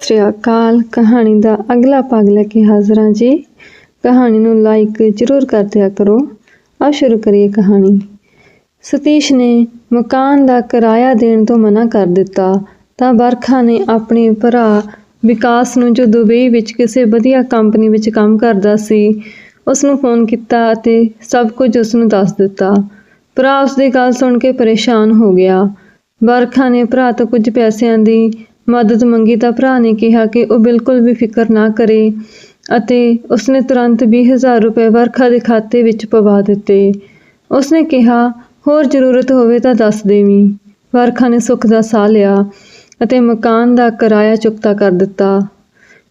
ਸ੍ਰੀ ਅਕਾਲ ਕਹਾਣੀ ਦਾ ਅਗਲਾ ਭਾਗ ਲੈ ਕੇ ਹਾਜ਼ਰ ਹਾਂ ਜੀ। ਕਹਾਣੀ ਨੂੰ ਲਾਈਕ ਜ਼ਰੂਰ ਕਰ ਦਿਆ ਕਰੋ। ਆ ਸ਼ੁਰੂ ਕਰੀਏ ਕਹਾਣੀ। ਸਤੀਸ਼ ਨੇ ਮਕਾਨ ਦਾ ਕਿਰਾਇਆ ਦੇਣ ਤੋਂ ਮਨਾ ਕਰ ਦਿੱਤਾ, ਤਾਂ ਵਰਖਾ ਨੇ ਆਪਣੇ ਭਰਾ ਵਿਕਾਸ ਨੂੰ ਜੋ ਦੁਬਈ ਵਿੱਚ ਕਿਸੇ ਵਧੀਆ ਕੰਪਨੀ ਵਿੱਚ ਕੰਮ ਕਰਦਾ ਸੀ ਉਸ ਨੂੰ ਫੋਨ ਕੀਤਾ ਅਤੇ ਸਭ ਕੁਝ ਉਸ ਨੂੰ ਦੱਸ ਦਿੱਤਾ। ਭਰਾ ਉਸ ਦੀ ਗੱਲ ਸੁਣ ਕੇ ਪਰੇਸ਼ਾਨ ਹੋ ਗਿਆ। ਵਰਖਾ ਨੇ ਭਰਾ ਤੋਂ ਕੁਝ ਪੈਸਿਆਂ ਦੀ ਮਦਦ ਮੰਗੀ ਤਾਂ ਭਰਾ ਨੇ ਕਿਹਾ ਕਿ ਉਹ ਬਿਲਕੁਲ ਵੀ ਫਿਕਰ ਨਾ ਕਰੇ ਅਤੇ ਉਸਨੇ ਤੁਰੰਤ 20000 ਰੁਪਏ ਵਰਖਾ ਦੇ ਖਾਤੇ ਵਿੱਚ ਪਵਾ ਦਿੱਤੇ। ਉਸਨੇ ਕਿਹਾ, ਹੋਰ ਜ਼ਰੂਰਤ ਹੋਵੇ ਤਾਂ ਦੱਸ ਦੇਵੀਂ। ਵਰਖਾ ਨੇ ਸੁੱਖ ਦਾ ਸਾਹ ਲਿਆ ਅਤੇ ਮਕਾਨ ਦਾ ਕਿਰਾਇਆ ਚੁਕਤਾ ਕਰ ਦਿੱਤਾ।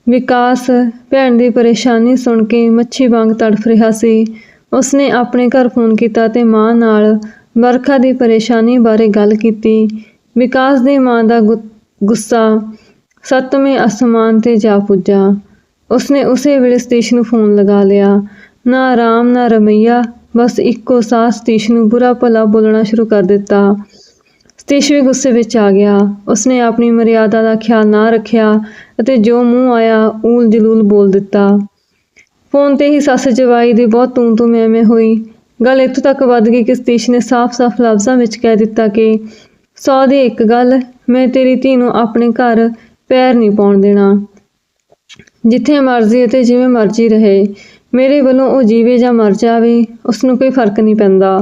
ਵਿਕਾਸ ਭੈਣ ਦੀ ਪਰੇਸ਼ਾਨੀ ਸੁਣ ਕੇ ਮੱਛੀ ਵਾਂਗ ਤੜਫ ਰਿਹਾ ਸੀ। ਉਸਨੇ ਆਪਣੇ ਘਰ ਫੋਨ ਕੀਤਾ ਤੇ ਮਾਂ ਨਾਲ ਵਰਖਾ ਦੀ ਪਰੇਸ਼ਾਨੀ ਬਾਰੇ ਗੱਲ ਕੀਤੀ। ਵਿਕਾਸ ਦੀ ਮਾਂ ਦਾ ਗੁ- ਗੁੱਸਾ ਸੱਤਵੇਂ ਅਸਮਾਨ ਤੇ ਜਾ ਪੁੱਜਾ। ਉਸਨੇ ਉਸੇ ਵੇਲੇ ਸਤੀਸ਼ ਨੂੰ ਫੋਨ ਲਗਾ ਲਿਆ। ਨਾ ਆਰਾਮ, ਨਾ ਰਮਈਆ, ਬਸ ਇੱਕੋ ਸਾਹ ਸਤੀਸ਼ ਨੂੰ ਬੁਰਾ ਭਲਾ ਬੋਲਣਾ ਸ਼ੁਰੂ ਕਰ ਦਿੱਤਾ। ਸਤੀਸ਼ ਵੀ ਗੁੱਸੇ ਵਿੱਚ ਆ ਗਿਆ। ਉਸਨੇ ਆਪਣੀ ਮਰਿਆਦਾ ਦਾ ਖਿਆਲ ਨਾ ਰੱਖਿਆ ਅਤੇ ਜੋ ਮੂੰਹ ਆਇਆ, ਊਲ ਜਲੂਲ ਬੋਲ ਦਿੱਤਾ। ਫੋਨ ਤੇ ਹੀ ਸੱਸ ਜਵਾਈ ਦੀ ਬਹੁਤ ਤੂੰ ਤੂੰ ਮੈਂ ਮੈਂ ਹੋਈ। ਗੱਲ ਇੱਥੋਂ ਤੱਕ ਵੱਧ ਗਈ ਕਿ ਸਤੀਸ਼ ਨੇ ਸਾਫ਼-ਸਾਫ਼ ਲਫ਼ਜ਼ਾਂ ਵਿੱਚ ਕਹਿ ਦਿੱਤਾ ਕਿ ਸੌ ਦੀ ਇੱਕ ਗੱਲ, ਮੈਂ ਤੇਰੀ ਧੀ ਨੂੰ ਆਪਣੇ ਘਰ ਪੈਰ ਨਹੀਂ ਪਾਉਣ ਦੇਣਾ। ਜਿੱਥੇ ਮਰਜ਼ੀ ਅਤੇ ਜਿਵੇਂ ਮਰਜ਼ੀ ਰਹੇ। ਮੇਰੇ ਵੱਲੋਂ ਉਹ ਜੀਵੇ ਜਾਂ ਮਰ ਜਾਵੇ ਉਸ ਨੂੰ ਕੋਈ ਫ਼ਰਕ ਨਹੀਂ ਪੈਂਦਾ।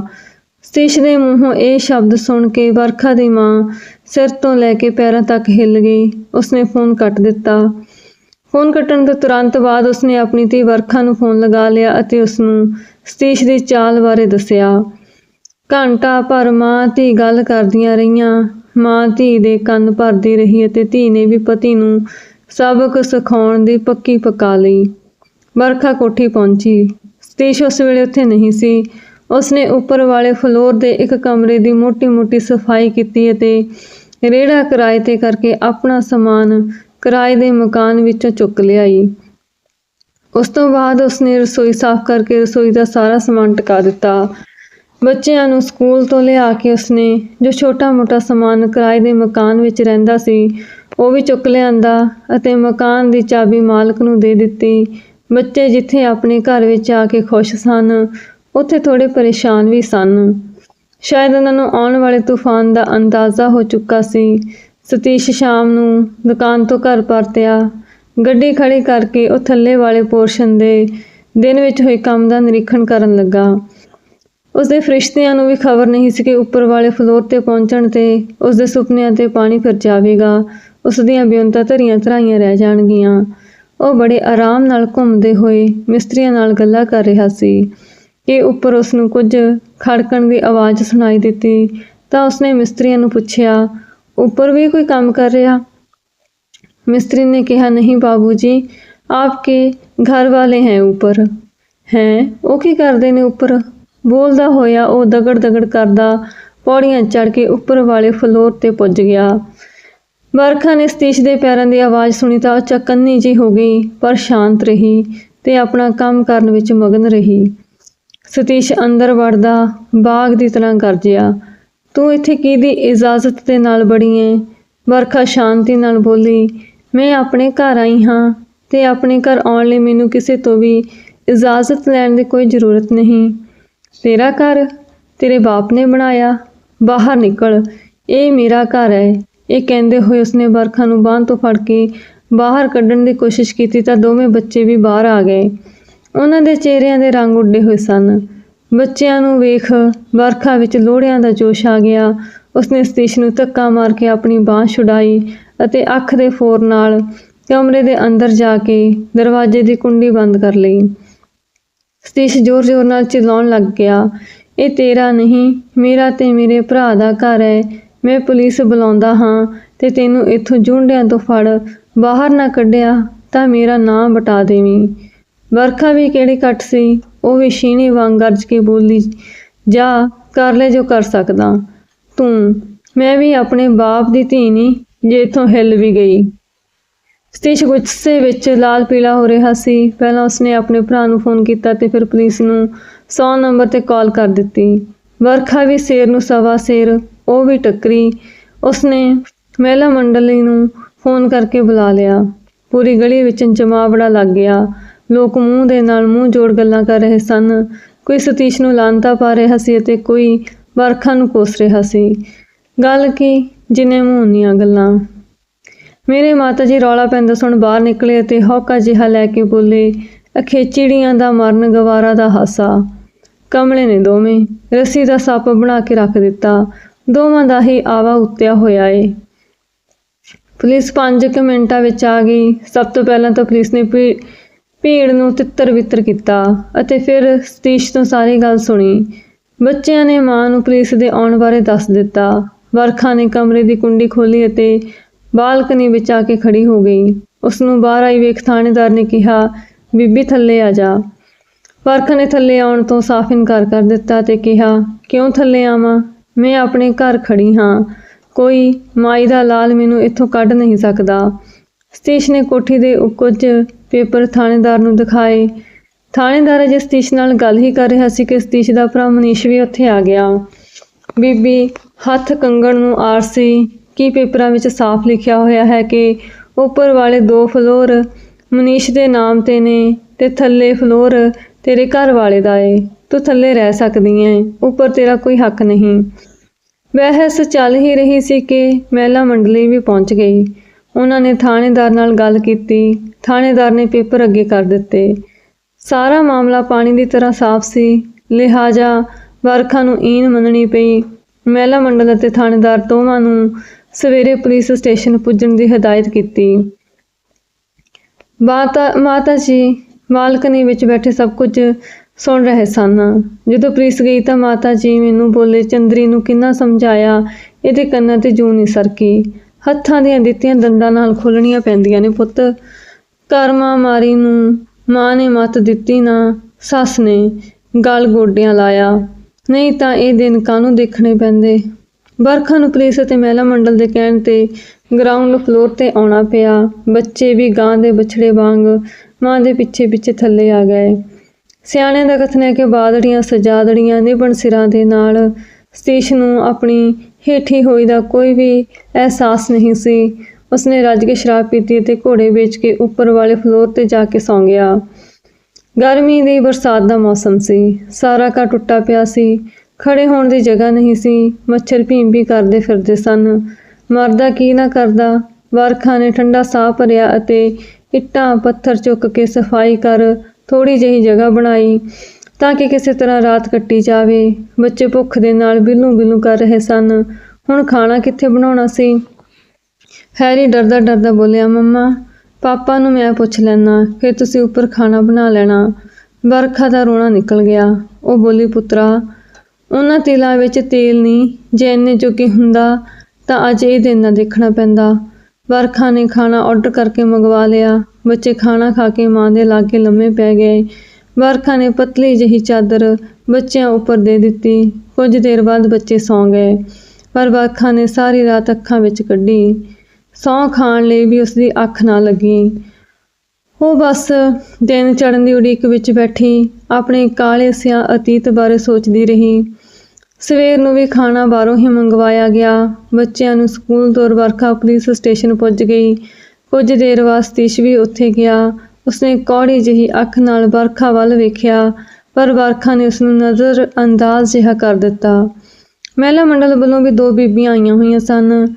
ਸਤੀਸ਼ ਦੇ ਮੂੰਹੋਂ ਇਹ ਸ਼ਬਦ ਸੁਣ ਕੇ ਵਰਖਾ ਦੀ ਮਾਂ ਸਿਰ ਤੋਂ ਲੈ ਕੇ ਪੈਰਾਂ ਤੱਕ ਹਿੱਲ ਗਈ। ਉਸਨੇ ਫੋਨ ਕੱਟ ਦਿੱਤਾ। ਫੋਨ ਕੱਟਣ ਤੋਂ ਤੁਰੰਤ ਬਾਅਦ ਉਸਨੇ ਆਪਣੀ ਧੀ ਵਰਖਾ ਨੂੰ ਫੋਨ ਲਗਾ ਲਿਆ ਅਤੇ ਉਸ ਨੂੰ ਸਤੀਸ਼ ਦੀ ਚਾਲ ਬਾਰੇ ਦੱਸਿਆ। ਘੰਟਾ ਭਰ ਮਾਂ ਧੀ ਗੱਲ ਕਰਦੀਆਂ ਰਹੀਆਂ। ਮਾਂ ਧੀ ਦੇ ਕੰਨ ਭਰਦੀ ਰਹੀ ਅਤੇ ਧੀ ਨੇ ਵੀ ਪਤੀ ਨੂੰ ਸਬਕ ਸਿਖਾਉਣ ਦੀ ਪੱਕੀ ਪਕਾ ਲਈ। ਵਰਖਾ ਕੋਠੀ ਪਹੁੰਚੀ। ਸਤੀਸ਼ ਉਸ ਵੇਲੇ ਉੱਥੇ ਨਹੀਂ ਸੀ। ਉਸਨੇ ਉੱਪਰ ਵਾਲੇ ਫਲੋਰ ਦੇ ਇੱਕ ਕਮਰੇ ਦੀ ਮੋਟੀ-ਮੋਟੀ ਸਫ਼ਾਈ ਕੀਤੀ ਅਤੇ ਰੇੜਾ ਕਿਰਾਏ ਤੇ ਕਰਕੇ ਆਪਣਾ ਸਮਾਨ ਕਿਰਾਏ ਦੇ ਮਕਾਨ ਵਿੱਚੋਂ ਚੁੱਕ ਲਿਆਈ। ਉਸ ਤੋਂ ਬਾਅਦ ਉਸਨੇ ਰਸੋਈ ਸਾਫ਼ ਕਰਕੇ ਰਸੋਈ ਦਾ ਸਾਰਾ ਸਮਾਨ ਟਿਕਾ ਦਿੱਤਾ। ਬੱਚਿਆਂ ਨੂੰ ਸਕੂਲ ਤੋਂ ਲਿਆ ਕੇ ਉਸਨੇ ਜੋ ਛੋਟਾ-ਮੋਟਾ ਸਮਾਨ ਕਿਰਾਏ ਦੇ ਮਕਾਨ ਵਿੱਚ ਰਹਿੰਦਾ ਸੀ, ਉਹ ਵੀ ਚੁੱਕ ਲਿਆਂਦਾ ਅਤੇ ਮਕਾਨ ਦੀ ਚਾਬੀ ਮਾਲਕ ਨੂੰ ਦੇ ਦਿੱਤੀ। ਬੱਚੇ ਜਿੱਥੇ ਆਪਣੇ ਘਰ ਵਿੱਚ ਆ ਕੇ ਖੁਸ਼ ਸਨ, ਉੱਥੇ ਥੋੜੇ ਪਰੇਸ਼ਾਨ ਵੀ ਸਨ। ਸ਼ਾਇਦ ਉਹਨਾਂ ਨੂੰ ਆਉਣ ਵਾਲੇ ਤੂਫਾਨ ਦਾ ਅੰਦਾਜ਼ਾ ਹੋ ਚੁੱਕਾ ਸੀ। ਸਤੀਸ਼ ਸ਼ਾਮ ਨੂੰ ਦੁਕਾਨ ਤੋਂ ਘਰ ਪਰਤਿਆ। ਗੱਡੀ ਖੜੀ ਕਰਕੇ ਉਹ ਥੱਲੇ ਵਾਲੇ ਪੋਰਸ਼ਨ ਦੇ ਦਿਨ ਵਿੱਚ ਹੋਏ ਕੰਮ ਦਾ ਨਿਰੀਖਣ ਕਰਨ ਲੱਗਾ। ਉਸਦੇ ਫਰਿਸ਼ਤਿਆਂ ਨੂੰ ਵੀ ਖਬਰ ਨਹੀਂ ਸੀ ਕਿ ਉੱਪਰ ਵਾਲੇ ਫਲੋਰ ਤੇ ਪਹੁੰਚਣ ਤੇ ਉਸਦੇ ਸੁਪਨਿਆਂ ਤੇ ਪਾਣੀ ਫਿਰ ਜਾਵੇਗਾ ਉਸ ਦੀਆਂ ਬਿਉਂਤਾਂ ਧਰੀਆਂ ਧਰਾਈਆਂ ਰਹਿ ਜਾਣਗੀਆਂ ਉਹ ਬੜੇ ਆਰਾਮ ਨਾਲ ਘੁੰਮਦੇ ਹੋਏ ਮਿਸਤਰੀਆਂ ਨਾਲ ਗੱਲਾਂ ਕਰ ਰਿਹਾ ਸੀ ਕਿ ਉੱਪਰ ਉਸ ਨੂੰ ਕੁਝ ਖੜਕਣ ਦੀ ਆਵਾਜ਼ ਸੁਣਾਈ ਦਿੱਤੀ ਤਾਂ ਉਸਨੇ ਮਿਸਤਰੀਆਂ ਨੂੰ ਪੁੱਛਿਆ ਉੱਪਰ ਵੀ ਕੋਈ ਕੰਮ ਕਰ ਰਿਹਾ मिस्त्री ने कहा नहीं बाबूजी आपके घर वाले हैं ऊपर हैं ਉਹ ਕੀ ਕਰਦੇ ਨੇ ਉੱਪਰ ਬੋਲਦਾ ਹੋਇਆ ਉਹ ਦਗੜ ਦਗੜ ਕਰਦਾ ਪੌੜੀਆਂ ਚੜ ਕੇ ਉੱਪਰ ਵਾਲੇ ਫਲੋਰ ਤੇ ਪੁੱਜ ਗਿਆ। ਵਰਖਾ ਨੇ ਸਤੀਸ਼ ਦੇ ਪੈਰਾਂ ਦੀ ਆਵਾਜ਼ ਸੁਣੀ ਤਾਂ ਉਹ ਚਕੰਨੀ ਜੀ ਹੋ ਗਈ, ਪਰ ਸ਼ਾਂਤ ਰਹੀ ਤੇ ਆਪਣਾ ਕੰਮ ਕਰਨ ਵਿੱਚ ਮਗਨ ਰਹੀ। ਸਤੀਸ਼ ਅੰਦਰ ਵੜਦਾ, ਬਾਗ ਦੀ ਤਰ੍ਹਾਂ ਗਰਜਿਆ, ਤੂੰ ਇੱਥੇ ਕਿਹਦੀ ਇਜਾਜ਼ਤ ਦੇ ਨਾਲ ਬੜੀ ਏ? ਵਰਖਾ ਸ਼ਾਂਤੀ ਨਾਲ ਬੋਲੀ, ਮੈਂ ਆਪਣੇ ਘਰ ਆਈ ਹਾਂ ਤੇ ਆਪਣੇ ਘਰ ਆਉਣ ਲਈ ਮੈਨੂੰ ਕਿਸੇ ਤੋਂ ਵੀ ਇਜਾਜ਼ਤ ਲੈਣ ਦੀ ਕੋਈ ਜ਼ਰੂਰਤ ਨਹੀਂ। ਤੇਰਾ ਘਰ ਤੇਰੇ ਬਾਪ ਨੇ ਬਣਾਇਆ, ਬਾਹਰ ਨਿਕਲ, ਇਹ ਮੇਰਾ ਘਰ ਹੈ। ਇਹ ਕਹਿੰਦੇ ਹੋਏ ਉਸਨੇ ਵਰਖਾ ਨੂੰ ਬਾਂਹ ਤੋਂ ਫੜ ਕੇ ਬਾਹਰ ਕੱਢਣ ਦੀ ਕੋਸ਼ਿਸ਼ ਕੀਤੀ ਤਾਂ ਦੋਵੇਂ ਬੱਚੇ ਵੀ ਬਾਹਰ ਆ ਗਏ। ਉਹਨਾਂ ਦੇ ਚਿਹਰਿਆਂ ਦੇ ਰੰਗ ਉੱਡੇ ਹੋਏ ਸਨ। ਬੱਚਿਆਂ ਨੂੰ ਵੇਖ ਵਰਖਾ ਵਿੱਚ ਲੋੜਿਆਂ ਦਾ ਜੋਸ਼ ਆ ਗਿਆ। ਉਸਨੇ ਸਤੀਸ਼ ਨੂੰ ਧੱਕਾ ਮਾਰ ਕੇ ਆਪਣੀ ਬਾਹ ਛੁਡਾਈ ਅਤੇ ਅੱਖ ਦੇ ਫੋਰ ਨਾਲ ਕਮਰੇ ਦੇ ਅੰਦਰ ਜਾ ਕੇ ਦਰਵਾਜ਼ੇ ਦੀ ਕੁੰਡੀ ਬੰਦ ਕਰ ਲਈ। ਸਤੀਸ਼ ਜ਼ੋਰ-ਜ਼ੋਰ ਨਾਲ ਚਿল্ਲਾਉਣ ਲੱਗ ਗਿਆ। ਇਹ ਤੇਰਾ ਨਹੀਂ, ਮੇਰਾ ਤੇ ਮੇਰੇ ਭਰਾ ਦਾ ਘਰ ਹੈ। ਮੈਂ ਪੁਲਿਸ ਬੁਲਾਉਂਦਾ ਹਾਂ ਤੇ ਤੈਨੂੰ ਇੱਥੋਂ ਜੁੰਡਿਆਂ ਤੋਂ ਫੜ, ਬਾਹਰ ਨਾ ਕੱਢਿਆ ਤਾਂ ਮੇਰਾ ਨਾਂ ਬਟਾ ਦੇਵੀਂ। ਵਰਖਾ ਵੀ ਕਿਹੜੀ ਘੱਟ ਸੀ, ਉਹ ਵੀ ਸ਼ੀਨੇ ਵਾਂਗ ਗਰਜ ਕੇ ਬੋਲੀ, ਜਾ, ਕਰ ਲੈ ਜੋ ਕਰ ਸਕਦਾ। ਤੂੰ, ਮੈਂ ਵੀ ਆਪਣੇ ਬਾਪ ਦੀ ਧੀ ਨਹੀਂ ਜੇ ਇਥੋਂ ਹਿੱਲ ਵੀ ਗਈ। ਸਤੀਸ਼ ਗੁੱਸੇ ਵਿੱਚ ਲਾਲ ਪੀਲਾ ਹੋ ਰਿਹਾ ਸੀ। ਪਹਿਲਾਂ ਉਸਨੇ ਆਪਣੇ ਭਰਾ ਨੂੰ ਫੋਨ ਕੀਤਾ ਤੇ ਫਿਰ ਪੁਲਿਸ ਨੂੰ 100 ਨੰਬਰ ਤੇ ਕਾਲ ਕਰ ਦਿੱਤੀ। ਵਰਖਾ ਵੀ ਸ਼ੇਰ ਨੂੰ ਸਵਾ ਸ਼ੇਰ, ਉਹ ਵੀ ਟੱਕਰੀ। ਉਸਨੇ ਮਹਿਲਾ ਮੰਡਲੀ ਨੂੰ ਫੋਨ ਕਰਕੇ ਬੁਲਾ ਲਿਆ। ਪੂਰੀ ਗਲੀ ਵਿੱਚ ਜਮਾਵੜਾ ਲੱਗ ਗਿਆ। ਲੋਕ ਮੂੰਹ ਦੇ ਨਾਲ ਮੂੰਹ ਜੋੜ ਗੱਲਾਂ ਕਰ ਰਹੇ ਸਨ। ਕੋਈ ਸਤੀਸ਼ ਨੂੰ ਲਾਂਤਾ ਪਾ ਰਿਹਾ ਸੀ ਅਤੇ ਕੋਈ ਵਰਖਾ ਨੂੰ ਕੋਸ ਰਿਹਾ ਸੀ। ਗੱਲ ਕੀ? ਜਿਨੇ ਮੂੰਹ ਨੀਆਂ ਗੱਲਾਂ। ਮੇਰੇ ਮਾਤਾ ਜੀ ਰੌਲਾ ਪੈਂਦਾ ਸੁਣ ਬਾਹਰ ਨਿਕਲੇ ਅਤੇ ਹੌਕਾ ਜਿਹਾ ਲੈ ਕੇ ਬੋਲੇ, ਅਖੇ ਚਿੜੀਆਂ ਦਾ ਮਰਨ ਗਵਾਰਾ ਦਾ ਹਾਸਾ। ਕਮਲੇ ਨੇ ਦੋਵੇਂ ਰੱਸੀ ਦਾ ਸੱਪ ਬਣਾ ਕੇ ਰੱਖ ਦਿੱਤਾ। ਦੋਵਾਂ ਦਾ ਹੀ ਆਵਾ ਉੱਤਿਆ ਹੋਇਆ ਏ। ਪੁਲਿਸ 5 ਕੁ ਮਿੰਟਾਂ ਵਿੱਚ ਆ ਗਈ। ਸਭ ਤੋਂ ਪਹਿਲਾਂ ਤਾਂ ਪੁਲਿਸ ਨੇ ਭੀ- ਭੀੜ ਨੂੰ ਤਿੱਤਰ ਬਿੱਤਰ ਕੀਤਾ ਅਤੇ ਫਿਰ ਸਤੀਸ਼ ਤੋਂ ਸਾਰੀ ਗੱਲ ਸੁਣੀ। ਬੱਚਿਆਂ ਨੇ ਮਾਂ ਨੂੰ ਪੁਲਿਸ ਦੇ ਆਉਣ ਬਾਰੇ ਦੱਸ ਦਿੱਤਾ। ਵਰਖਾ ਨੇ ਕਮਰੇ ਦੀ ਕੁੰਡੀ ਖੋਲੀ ਅਤੇ ਬਾਲਕਨੀ ਵਿੱਚ ਆ ਕੇ ਖੜੀ ਹੋ ਗਈ। ਉਸ ਨੂੰ ਬਾਹਰ ਆਈ ਵੇਖ ਥਾਣੇਦਾਰ ਨੇ ਕਿਹਾ, ਬੀਬੀ, ਥੱਲੇ ਆ ਜਾ। ਪਰਖ ਨੇ ਥੱਲੇ ਆਉਣ ਤੋਂ ਸਾਫ਼ ਇਨਕਾਰ ਕਰ ਦਿੱਤਾ ਤੇ ਕਿਹਾ, ਕਿਉਂ ਥੱਲੇ ਆਵਾਂ? ਮੈਂ ਆਪਣੇ ਘਰ ਖੜੀ ਹਾਂ। ਕੋਈ ਮਾਈ ਦਾ ਲਾਲ ਮੈਨੂੰ ਇੱਥੋਂ ਕੱਢ ਨਹੀਂ ਸਕਦਾ। ਸਤੀਸ਼ ਨੇ ਕੋਠੀ ਦੇ ਉ- ਕੁਝ ਪੇਪਰ ਥਾਣੇਦਾਰ ਨੂੰ ਦਿਖਾਏ। ਥਾਣੇਦਾਰ ਅਜੇ ਸਤੀਸ਼ ਨਾਲ ਗੱਲ ਹੀ ਕਰ ਰਿਹਾ ਸੀ ਕਿ ਸਤੀਸ਼ ਦਾ ਭਰਾ ਮਨੀਸ਼ ਵੀ ਉੱਥੇ ਆ ਗਿਆ। ਬੀਬੀ, ਹੱਥ ਕੰਗਣ ਨੂੰ ਆਰਸੀ ਕੀ ਪੇਪਰਾਂ ਵਿੱਚ ਸਾਫ਼ ਲਿਖਿਆ ਹੋਇਆ ਹੈ ਕਿ ਉੱਪਰ ਵਾਲੇ ਦੋ ਫਲੋਰ ਮਨੀਸ਼ ਦੇ ਨਾਮ ਤੇ ਨੇ ਤੇ ਥੱਲੇ ਫਲੋਰ ਤੇਰੇ ਘਰ ਵਾਲੇ ਦਾ ਏ। ਤੂੰ ਥੱਲੇ ਰਹਿ ਸਕਦੀ ਏ। ਉੱਪਰ ਤੇਰਾ ਕੋਈ ਹੱਕ ਨਹੀਂ। ਬਹਿਸ ਚੱਲ ਹੀ ਰਹੀ ਸੀ ਕਿ ਮਹਿਲਾ ਮੰਡਲੀ ਵੀ ਪਹੁੰਚ ਗਈ। ਉਹਨਾਂ ਨੇ ਥਾਣੇਦਾਰ ਨਾਲ ਗੱਲ ਕੀਤੀ। ਥਾਣੇਦਾਰ ਨੇ ਪੇਪਰ ਅੱਗੇ ਕਰ ਦਿੱਤੇ। ਸਾਰਾ ਮਾਮਲਾ ਪਾਣੀ ਦੀ ਤਰ੍ਹਾਂ ਸਾਫ਼ ਸੀ। ਲਿਹਾਜ਼ਾ ਵਰਖਾ ਨੂੰ ਈਨ ਮੰਨਣੀ ਪਈ। ਮਹਿਲਾ ਮੰਡਲ ਅਤੇ ਥਾਣੇਦਾਰ ਦੋਵਾਂ ਨੂੰ ਸਵੇਰੇ ਪੁਲਿਸ ਸਟੇਸ਼ਨ ਪੁੱਜਣ ਦੀ ਹਦਾਇਤ ਕੀਤੀ। ਮਾਤਾ ਮਾਤਾ ਜੀ ਬਾਲਕਨੀ ਵਿੱਚ ਬੈਠੇ ਸਭ ਕੁਝ ਸੁਣ ਰਹੇ ਸਨ। ਜਦੋਂ ਪੁਲਿਸ ਗਈ ਤਾਂ ਮਾਤਾ ਜੀ ਮੈਨੂੰ ਬੋਲੇ, ਚੰਦਰੀ ਨੂੰ ਕਿੰਨਾ ਸਮਝਾਇਆ? ਇਹਦੇ ਕੰਨਾਂ ਤੇ ਜੂ ਨਹੀਂ ਸਰਕੀ। ਹੱਥਾਂ ਦੀਆਂ ਦਿੱਤੀਆਂ ਦੰਦਾਂ ਨਾਲ ਖੋਲਣੀਆਂ ਪੈਂਦੀਆਂ ਨੇ ਪੁੱਤ। ਕਰਮਾ ਮਾਰੀ ਨੂੰ ਮਾਂ ਨੇ ਮੱਤ ਦਿੱਤੀ ਨਾ, ਸੱਸ ਨੇ ਗਲ ਗੋਡਿਆਂ ਲਾਇਆ। ਨਹੀਂ ਤਾਂ ਇਹ ਦਿਨ ਕਾਹਨੂੰ ਦੇਖਣੇ ਪੈਂਦੇ? ਵਰਖਾ ਨੂੰ ਪੁਲਿਸ ਅਤੇ ਮਹਿਲਾ ਮੰਡਲ ਦੇ ਕਹਿਣ ਤੇ ਗਰਾਊਂਡ ਫਲੋਰ ਤੇ ਆਉਣਾ ਪਿਆ। ਬੱਚੇ ਵੀ ਗਾਂ ਦੇ ਬਛੜੇ ਵਾਂਗ ਮਾਂ ਦੇ ਪਿੱਛੇ ਪਿੱਛੇ ਥੱਲੇ ਆ ਗਏ। ਸਿਆਣਿਆਂ ਦਾ ਕਥਨ ਹੈ ਕਿ ਬਾਦੜੀਆਂ ਸਜਾਦੜੀਆਂ ਨਿਭਣ ਸਿਰਾਂ ਦੇ ਨਾਲ ਸਤੀਸ਼ ਨੂੰ ਆਪਣੀ ਹੇਠੀ ਹੋਈ ਦਾ ਕੋਈ ਵੀ ਅਹਿਸਾਸ ਨਹੀਂ ਸੀ। ਉਸਨੇ ਰੱਜ ਕੇ ਸ਼ਰਾਬ ਪੀਤੀ ਤੇ ਘੋੜੇ ਵੇਚ ਕੇ ਉੱਪਰ ਵਾਲੇ ਫਲੋਰ ਤੇ ਜਾ ਕੇ ਸੌਂ ਗਿਆ। ਗਰਮੀ ਦੀ ਬਰਸਾਤ ਦਾ ਮੌਸਮ ਸੀ। ਸਾਰਾ ਘਰ ਟੁੱਟਾ ਪਿਆ ਸੀ। ਖੜੇ ਹੋਣ ਦੀ ਜਗ੍ਹਾ ਨਹੀਂ ਸੀ। ਮੱਛਰ ਭੀਮ ਵੀ ਕਰਦੇ ਫਿਰਦੇ ਸਨ। ਮਰਦਾ ਕੀ ਨਾ ਕਰਦਾ। ਵਰਖਾ ਨੇ ਠੰਡਾ ਸਾਹ ਭਰਿਆ ਅਤੇ ਇੱਟਾਂ ਪੱਥਰ ਚੁੱਕ ਕੇ ਸਫ਼ਾਈ ਕਰ ਥੋੜੀ ਜਿਹੀ ਜਗ੍ਹਾ ਬਣਾਈ ਤਾਂ ਕਿ ਕਿਸੇ ਤਰ੍ਹਾਂ ਰਾਤ ਕੱਟੀ ਜਾਵੇ। ਬੱਚੇ ਭੁੱਖ ਦੇ ਨਾਲ ਬਿੱਲੂ ਬਿੱਲੂ ਕਰ ਰਹੇ ਸਨ। ਹੁਣ ਖਾਣਾ ਕਿੱਥੇ ਬਣਾਉਣਾ ਸੀ? ਹੈਰੀ ਡਰਦਾ ਡਰਦਾ ਬੋਲਿਆ, ਮੰਮਾ, ਪਾਪਾ ਨੂੰ ਮੈਂ ਪੁੱਛ ਲੈਣਾ ਫਿਰ ਤੁਸੀਂ ਉੱਪਰ ਖਾਣਾ ਬਣਾ ਲੈਣਾ। ਵਰਖਾ ਦਾ ਰੋਣਾ ਨਿਕਲ ਗਿਆ। ਉਹ ਬੋਲੀ, ਪੁੱਤਰਾ ਉਹਨਾਂ ਤੇਲਾਂ ਵਿੱਚ ਤੇਲ ਨਹੀਂ, ਜੇ ਇੰਨੇ ਜੋਗੀ ਹੁੰਦਾ ਤਾਂ ਅੱਜ ਇਹ ਦਿਨ ਨਾ ਦੇਖਣਾ ਪੈਂਦਾ। ਵਰਖਾ ਨੇ ਖਾਣਾ ਆਰਡਰ ਕਰਕੇ ਮੰਗਵਾ ਲਿਆ। ਬੱਚੇ ਖਾਣਾ ਖਾ ਕੇ ਮਾਂ ਦੇ ਲਾਗੇ ਲੰਮੇ ਪੈ ਗਏ। ਵਰਖਾ ਨੇ ਪਤਲੀ ਜਿਹੀ ਚਾਦਰ ਬੱਚਿਆਂ ਉੱਪਰ ਦੇ ਦਿੱਤੀ। ਕੁਝ ਦੇਰ ਬਾਅਦ ਬੱਚੇ ਸੌਂ ਗਏ, ਪਰ ਵਰਖਾ ਨੇ ਸਾਰੀ ਰਾਤ ਅੱਖਾਂ ਵਿੱਚ ਕੱਢੀ। ਸੌਂ ਖਾਣ ਲਈ ਵੀ ਉਸਦੀ ਅੱਖ ਨਾ ਲੱਗੀ। ਉਹ ਬਸ ਦਿਨ ਚੜ੍ਹਨ ਦੀ ਉਡੀਕ ਵਿੱਚ ਬੈਠੀ, ਆਪਣੇ ਕਾਲੇ ਸਿਆਂ ਅਤੀਤ ਬਾਰੇ ਸੋਚਦੀ ਰਹੀ। ਸਵੇਰ ਨੂੰ ਵੀ ਖਾਣਾ ਬਾਹਰੋਂ ਹੀ ਮੰਗਵਾਇਆ ਗਿਆ। ਬੱਚਿਆਂ ਨੂੰ ਸਕੂਲ ਤੋਂ ਵਰਖਾ ਪੁਲਿਸ ਸਟੇਸ਼ਨ ਪੁੱਜ ਗਈ। ਕੁਝ ਦੇਰ ਬਾਅਦ ਸਤੀਸ਼ ਵੀ ਉੱਥੇ ਗਿਆ। ਉਸਨੇ ਕੌੜੀ ਜਿਹੀ ਅੱਖ ਨਾਲ ਵਰਖਾ ਵੱਲ ਵੇਖਿਆ, ਪਰ ਵਰਖਾ ਨੇ ਉਸ ਨੂੰ ਨਜ਼ਰ ਅੰਦਾਜ਼ ਜਿਹਾ ਕਰ ਦਿੱਤਾ। ਮਹਿਲਾ ਮੰਡਲ ਵੱਲੋਂ ਵੀ ਦੋ ਬੀਬੀਆਂ ਆਈਆਂ ਹੋਈਆਂ ਸਨ।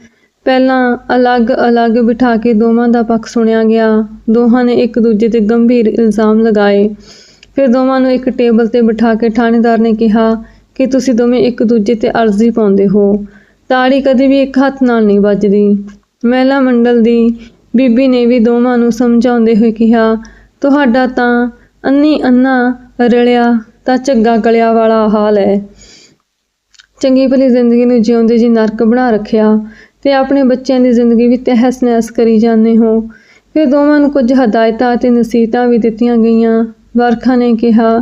ਪਹਿਲਾਂ ਅਲੱਗ-ਅਲੱਗ ਬਿਠਾ ਕੇ ਦੋਵਾਂ ਦਾ ਪੱਖ ਸੁਣਿਆ ਗਿਆ। ਦੋਹਾਂ ਨੇ ਇੱਕ ਦੂਜੇ ਤੇ ਗੰਭੀਰ ਇਲਜ਼ਾਮ ਲਗਾਏ। ਫਿਰ ਦੋਵਾਂ ਨੂੰ ਇੱਕ ਟੇਬਲ ਤੇ ਬਿਠਾ ਕੇ ਥਾਣੇਦਾਰ ਨੇ ਕਿਹਾ ਕਿ ਤੁਸੀਂ ਦੋਵੇਂ ਇੱਕ ਦੂਜੇ ਤੇ ਅਰਜ਼ੀ ਪਾਉਂਦੇ ਹੋ। ਤਾੜੀ ਕਦੇ ਵੀ ਇੱਕ ਹੱਥ ਨਾਲ ਨਹੀਂ ਵੱਜਦੀ। ਮਹਿਲਾ ਮੰਡਲ ਦੀ ਬੀਬੀ ਨੇ ਵੀ ਦੋਵਾਂ ਨੂੰ ਸਮਝਾਉਂਦੇ ਹੋਏ ਕਿਹਾ, ਤੁਹਾਡਾ ਤਾਂ ਅੰਨੀ ਅੰਨਾ ਰਲਿਆ ਤਾਂ ਝੱਗਾ ਗਲਿਆ ਵਾਲਾ ਹਾਲ ਹੈ। ਚੰਗੀ ਭਲੀ ਜ਼ਿੰਦਗੀ ਨੂੰ ਜਿਉਂਦੇ ਜੀ ਨਰਕ ਬਣਾ ਰੱਖਿਆ ਤੇ ਆਪਣੇ ਬੱਚਿਆਂ ਦੀ ਜ਼ਿੰਦਗੀ ਵੀ ਤਹਿਸ ਨਹਿਸ ਕਰੀ ਜਾਂਦੇ ਹੋ। ਫਿਰ ਦੋਵਾਂ ਨੂੰ ਕੁਝ ਹਦਾਇਤਾਂ ਅਤੇ ਨਸੀਹਤਾਂ ਵੀ ਦਿੱਤੀਆਂ ਗਈਆਂ। ਵਰਖਾ ਨੇ ਕਿਹਾ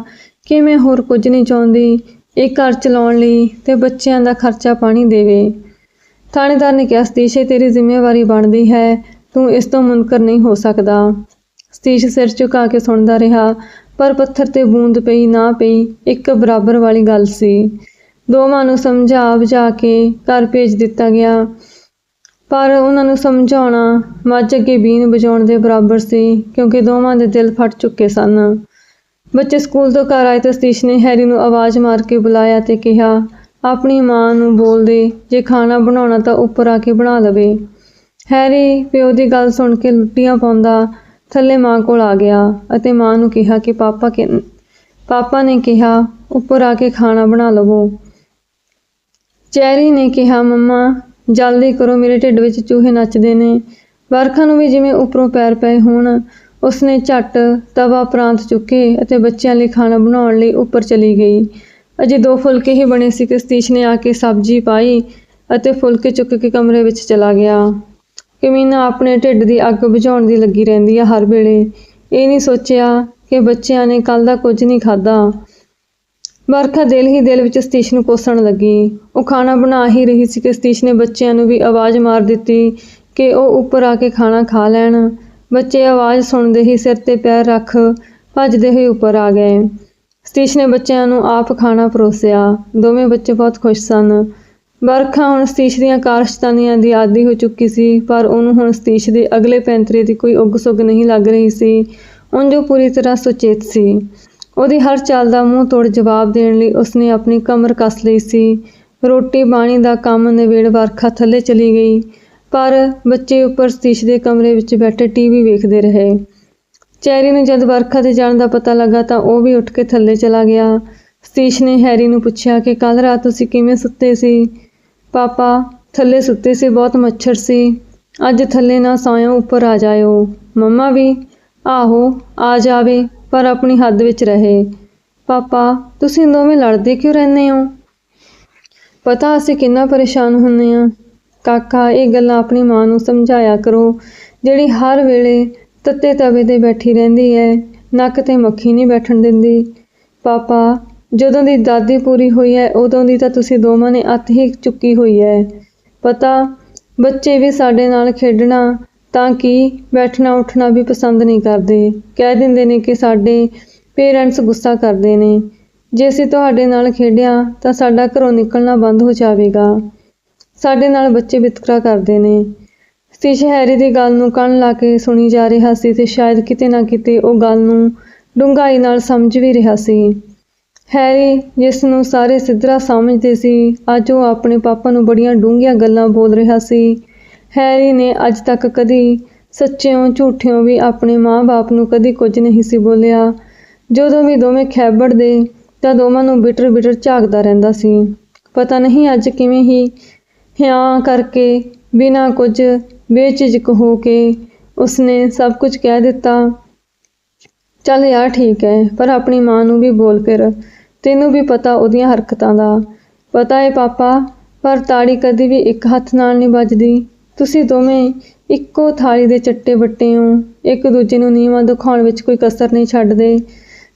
ਕਿ ਮੈਂ ਹੋਰ ਕੁਝ ਨਹੀਂ ਚਾਹੁੰਦੀ। ਇਹ ਘਰ ਚਲਾਉਣ ਲਈ ਤੇ ਬੱਚਿਆਂ ਦਾ ਖਰਚਾ ਪਾਣੀ ਦੇਵੇ। ਥਾਣੇਦਾਰ ਨੇ ਕਿਹਾ, ਸਤੀਸ਼, ਇਹ ਤੇਰੀ ਜ਼ਿੰਮੇਵਾਰੀ ਬਣਦੀ ਹੈ। ਤੂੰ ਇਸ ਤੋਂ ਮੁਨਕਰ ਨਹੀਂ ਹੋ ਸਕਦਾ। ਸਤੀਸ਼ ਸਿਰ ਝੁਕਾ ਕੇ ਸੁਣਦਾ ਰਿਹਾ, ਪਰ ਪੱਥਰ ਤੇ ਬੂੰਦ ਪਈ, ਨਾ ਪਈ, ਇੱਕ ਬਰਾਬਰ ਵਾਲੀ ਗੱਲ ਸੀ। ਦੋਵਾਂ ਨੂੰ ਸਮਝਾ ਬੁਝਾ ਕੇ ਘਰ ਭੇਜ ਦਿੱਤਾ ਗਿਆ। ਪਰ ਉਹਨਾਂ ਨੂੰ ਸਮਝਾਉਣਾ, ਮੱਝ ਅੱਗੇ ਬੀਨ ਵਜਾਉਣ ਦੇ ਬਰਾਬਰ ਸੀ, ਕਿਉਂਕਿ ਦੋਵਾਂ ਦੇ ਦਿਲ ਫਟ ਚੁੱਕੇ ਸਨ। ਬੱਚੇ ਸਕੂਲ ਤੋਂ ਘਰ ਆਏ ਤਾਂ ਸਤੀਸ਼ ਨੇ ਹੈਰੀ ਨੂੰ ਆਵਾਜ਼ ਮਾਰ ਕੇ ਬੁਲਾਇਆ ਤੇ ਕਿਹਾ, ਆਪਣੀ ਮਾਂ ਨੂੰ ਬੋਲ ਦੇ, ਜੇ ਖਾਣਾ ਬਣਾਉਣਾ ਤਾਂ ਉੱਪਰ ਆ ਕੇ ਬਣਾ ਲਵੇ। ਹੈਰੀ ਪਿਓ ਦੀ ਗੱਲ ਸੁਣ ਕੇ ਲੁੱਟੀਆਂ ਪਾਉਂਦਾ ਥੱਲੇ ਮਾਂ ਕੋਲ ਆ ਗਿਆ ਅਤੇ ਮਾਂ ਨੂੰ ਕਿਹਾ ਕਿ ਪਾਪਾ ਕਿ, ਪਾਪਾ ਨੇ ਕਿਹਾ, ਉੱਪਰ ਆ ਕੇ ਖਾਣਾ ਬਣਾ ਲਵੋ। ਚੈਰੀ ਨੇ ਕਿਹਾ, ਮੰਮਾ, ਜਲਦੀ ਕਰੋ, ਮੇਰੇ ਢਿੱਡ ਵਿੱਚ ਚੂਹੇ ਨੱਚਦੇ ਨੇ। ਵਰਖਾ ਨੂੰ ਵੀ ਜਿਵੇਂ ਉੱਪਰੋਂ ਪੈਰ ਪਏ ਹੋਣ ਉਸਨੇ ਝੱਟ ਤਵਾ ਪ੍ਰਾਂਤ ਚੁੱਕੇ ਅਤੇ ਬੱਚਿਆਂ ਲਈ ਖਾਣਾ ਬਣਾਉਣ ਲਈ ਉੱਪਰ ਚਲੀ ਗਈ। ਅਜੇ ਦੋ ਫੁਲਕੇ ਹੀ ਬਣੇ ਸੀ ਕਿ ਸਤੀਸ਼ ਨੇ ਆ ਕੇ ਸਬਜ਼ੀ ਪਾਈ ਅਤੇ ਫੁਲਕੇ ਚੁੱਕ ਕੇ ਕਮਰੇ ਵਿੱਚ ਚਲਾ ਗਿਆ। ਕਮੀਨਾ ਆਪਣੇ ਢਿੱਡ ਦੀ ਅੱਗ ਬੁਝਾਉਣ ਦੀ ਲੱਗੀ ਰਹਿੰਦੀ ਆ ਹਰ ਵੇਲੇ। ਇਹ ਨਹੀਂ ਸੋਚਿਆ ਕਿ ਬੱਚਿਆਂ ਨੇ ਕੱਲ ਦਾ ਕੁਝ ਨਹੀਂ ਖਾਦਾ ਵਰਖਾ ਦਿਲ ਹੀ ਦਿਲ ਵਿੱਚ ਸਤੀਸ਼ ਨੂੰ ਕੋਸਣ ਲੱਗੀ। ਉਹ ਖਾਣਾ ਬਣਾ ਹੀ ਰਹੀ ਸੀ। ਕਿ ਸਤੀਸ਼ ਨੇ ਬੱਚਿਆਂ ਨੂੰ ਵੀ ਆਵਾਜ਼ ਮਾਰ ਦਿੱਤੀ ਕਿ ਉਹ ਉੱਪਰ ਆ ਕੇ ਖਾਣਾ ਖਾ ਲੈਣ। ਬੱਚੇ ਆਵਾਜ਼ ਸੁਣਦੇ ਹੀ ਸਿਰ ਤੇ ਪੈਰ ਰੱਖ ਭੱਜਦੇ ਹੋਏ ਉੱਪਰ ਆ ਗਏ। ਸਤੀਸ਼ ਨੇ ਬੱਚਿਆਂ ਨੂੰ ਆਪ ਖਾਣਾ ਪਰੋਸਿਆ। ਦੋਵੇਂ ਬੱਚੇ ਬਹੁਤ ਖੁਸ਼ ਸਨ। ਵਰਖਾ ਹੁਣ ਸਤੀਸ਼ ਦੀਆਂ ਕਾਰਸ਼ਤਾਨੀਆਂ ਦੀ ਆਦੀ ਹੋ ਚੁੱਕੀ ਸੀ, ਪਰ ਉਹਨੂੰ ਹੁਣ ਸਤੀਸ਼ ਦੇ ਅਗਲੇ ਪੈਂਤਰੇ ਦੀ ਕੋਈ ਉਗ ਸੁਗ ਨਹੀਂ ਲੱਗ ਰਹੀ ਸੀ। ਉਂਝ ਉਹ ਪੂਰੀ ਤਰ੍ਹਾਂ ਸੁਚੇਤ ਸੀ। ਉਹਦੀ ਹਰ ਚਾਲ ਦਾ ਮੂੰਹ ਤੋੜ ਜਵਾਬ ਦੇਣ ਲਈ ਉਸਨੇ ਆਪਣੀ ਕਮਰ ਕੱਸ ਲਈ ਸੀ। ਰੋਟੀ ਪਾਣੀ ਦਾ ਕੰਮ ਨਿਬੇੜ ਵਰਖਾ ਥੱਲੇ ਚਲੀ ਗਈ। ਪਰ ਬੱਚੇ ਉੱਪਰ ਸਤੀਸ਼ ਦੇ ਕਮਰੇ ਵਿੱਚ ਬੈਠੇ ਟੀਵੀ ਵੇਖਦੇ ਰਹੇ। ਚੈਰੀ ਨੂੰ ਜਦ ਵਰਖਾ ਦੇ ਜਾਣ ਦਾ ਪਤਾ ਲੱਗਾ ਤਾਂ ਉਹ ਵੀ ਉੱਠ ਕੇ ਥੱਲੇ ਚਲਾ ਗਿਆ। ਸਤੀਸ਼ ਨੇ ਹੈਰੀ ਨੂੰ ਪੁੱਛਿਆ ਕਿ ਕੱਲ ਰਾਤ ਤੁਸੀਂ ਕਿਵੇਂ ਸੁੱਤੇ ਸੀ? ਪਾਪਾ, ਥੱਲੇ ਸੁੱਤੇ ਸੀ, ਬਹੁਤ ਮੱਛਰ ਸੀ। ਅੱਜ ਥੱਲੇ ਨਾ ਸੌਇਓ ਉੱਪਰ ਆ ਜਾਇਓ। ਮੰਮਾ ਵੀ, ਆਹੋ, ਆ ਜਾਵੇ, ਪਰ ਆਪਣੀ ਹੱਦ ਵਿੱਚ ਰਹੇ। ਪਾਪਾ, ਤੁਸੀਂ ਦੋਵੇਂ ਲੜਦੇ ਕਿਉਂ ਰਹਿੰਦੇ ਹੋ? ਪਤਾ ਅਸੀਂ ਕਿੰਨਾ ਪਰੇਸ਼ਾਨ ਹੁੰਨੇ ਆ ਕਾਕਾ, ਇਹ ਗੱਲਾਂ ਆਪਣੀ ਮਾਂ ਨੂੰ ਸਮਝਾਇਆ ਕਰੋ। ਜਿਹੜੀ ਹਰ ਵੇਲੇ ਤੱਤੇ ਤਵੇ ਤੇ ਬੈਠੀ ਰਹਿੰਦੀ ਹੈ, ਨੱਕ ਤੇ ਮੱਖੀ ਨਹੀਂ ਬੈਠਣ ਦਿੰਦੀ। ਪਾਪਾ, ਜਦੋਂ ਦੀ ਦਾਦੀ ਪੂਰੀ ਹੋਈ ਹੈ, ਉਦੋਂ ਦੀ ਤਾਂ ਤੁਸੀਂ ਦੋਵਾਂ ਨੇ ਅੱਤ ਹੀ ਚੁੱਕੀ ਹੋਈ ਹੈ। ਪਤਾ, ਬੱਚੇ ਵੀ ਸਾਡੇ ਨਾਲ ਖੇਡਣਾ ਤਾਂ ਕਿ ਬੈਠਣਾ ਉੱਠਣਾ ਵੀ ਪਸੰਦ ਨਹੀਂ ਕਰਦੇ। ਕਹਿ ਦਿੰਦੇ ਨੇ ਕਿ ਸਾਡੇ ਪੇਰੈਂਟਸ ਗੁੱਸਾ ਕਰਦੇ ਨੇ। ਜੇ ਅਸੀਂ ਤੁਹਾਡੇ ਨਾਲ ਖੇਡਿਆ ਤਾਂ ਸਾਡਾ ਘਰੋਂ ਨਿਕਲਣਾ ਬੰਦ ਹੋ ਜਾਵੇਗਾ। ਸਾਡੇ ਨਾਲ ਬੱਚੇ ਵਿਤਕਰਾ ਕਰਦੇ ਨੇ। ਸਤੀਸ਼ ਹੈਰੀ ਦੀ ਗੱਲ ਨੂੰ ਕੰਨ ਲਾ ਕੇ ਸੁਣੀ ਜਾ ਰਿਹਾ ਸੀ ਤੇ ਸ਼ਾਇਦ ਕਿਤੇ ਨਾ ਕਿਤੇ ਉਹ ਗੱਲ ਨੂੰ ਡੂੰਘਾਈ ਨਾਲ ਸਮਝ ਵੀ ਰਿਹਾ ਸੀ। ਹੈਰੀ, ਜਿਸ ਨੂੰ ਸਾਰੇ ਸਿੱਧਰਾ ਸਮਝਦੇ ਸੀ, ਅੱਜ ਉਹ ਆਪਣੇ ਪਾਪਾ ਨੂੰ ਬੜੀਆਂ ਡੂੰਘੀਆਂ ਗੱਲਾਂ ਬੋਲ ਰਿਹਾ ਸੀ। ਹੈਰੀ ਨੇ ਅੱਜ ਤੱਕ ਕਦੀ ਸੱਚਿਓਂ ਝੂਠਿਓਂ ਵੀ ਆਪਣੇ ਮਾਂ-ਬਾਪ ਨੂੰ ਕਦੀ ਕੁਝ ਨਹੀਂ ਸੀ ਬੋਲਿਆ। ਜਦੋਂ ਵੀ ਦੋਵੇਂ ਖੈਬੜਦੇ, ਤਾਂ ਦੋਵਾਂ ਨੂੰ ਬਿਟਰ ਬਿਟਰ ਝਾਕਦਾ ਰਹਿੰਦਾ ਸੀ। ਪਤਾ ਨਹੀਂ ਅੱਜ ਕਿਵੇਂ ਹੀ ਹਾਂ ਕਰਕੇ ਬਿਨਾਂ ਕੁਝ ਬੇਝਿਜਕ ਹੋ ਕੇ ਉਸਨੇ ਸਭ ਕੁਝ ਕਹਿ ਦਿੱਤਾ। ਚੱਲ ਯਾਰ ਠੀਕ ਹੈ, ਪਰ ਆਪਣੀ ਮਾਂ ਨੂੰ ਵੀ ਬੋਲ ਫਿਰ। ਤੈਨੂੰ ਵੀ ਪਤਾ ਉਹਦੀਆਂ ਹਰਕਤਾਂ ਦਾ। ਪਤਾ ਹੈ ਪਾਪਾ, ਪਰ ਤਾੜੀ ਕਦੀ ਵੀ ਇੱਕ ਹੱਥ ਨਾਲ ਨਹੀਂ ਵੱਜਦੀ। ਤੁਸੀਂ ਦੋਵੇਂ ਇੱਕੋ ਥਾਲੀ ਦੇ ਚੱਟੇ ਵੱਟੇ ਹੋ। ਇੱਕ ਦੂਜੇ ਨੂੰ ਨੀਵਾਂ ਦਿਖਾਉਣ ਵਿੱਚ ਕੋਈ ਕਸਰ ਨਹੀਂ ਛੱਡਦੇ।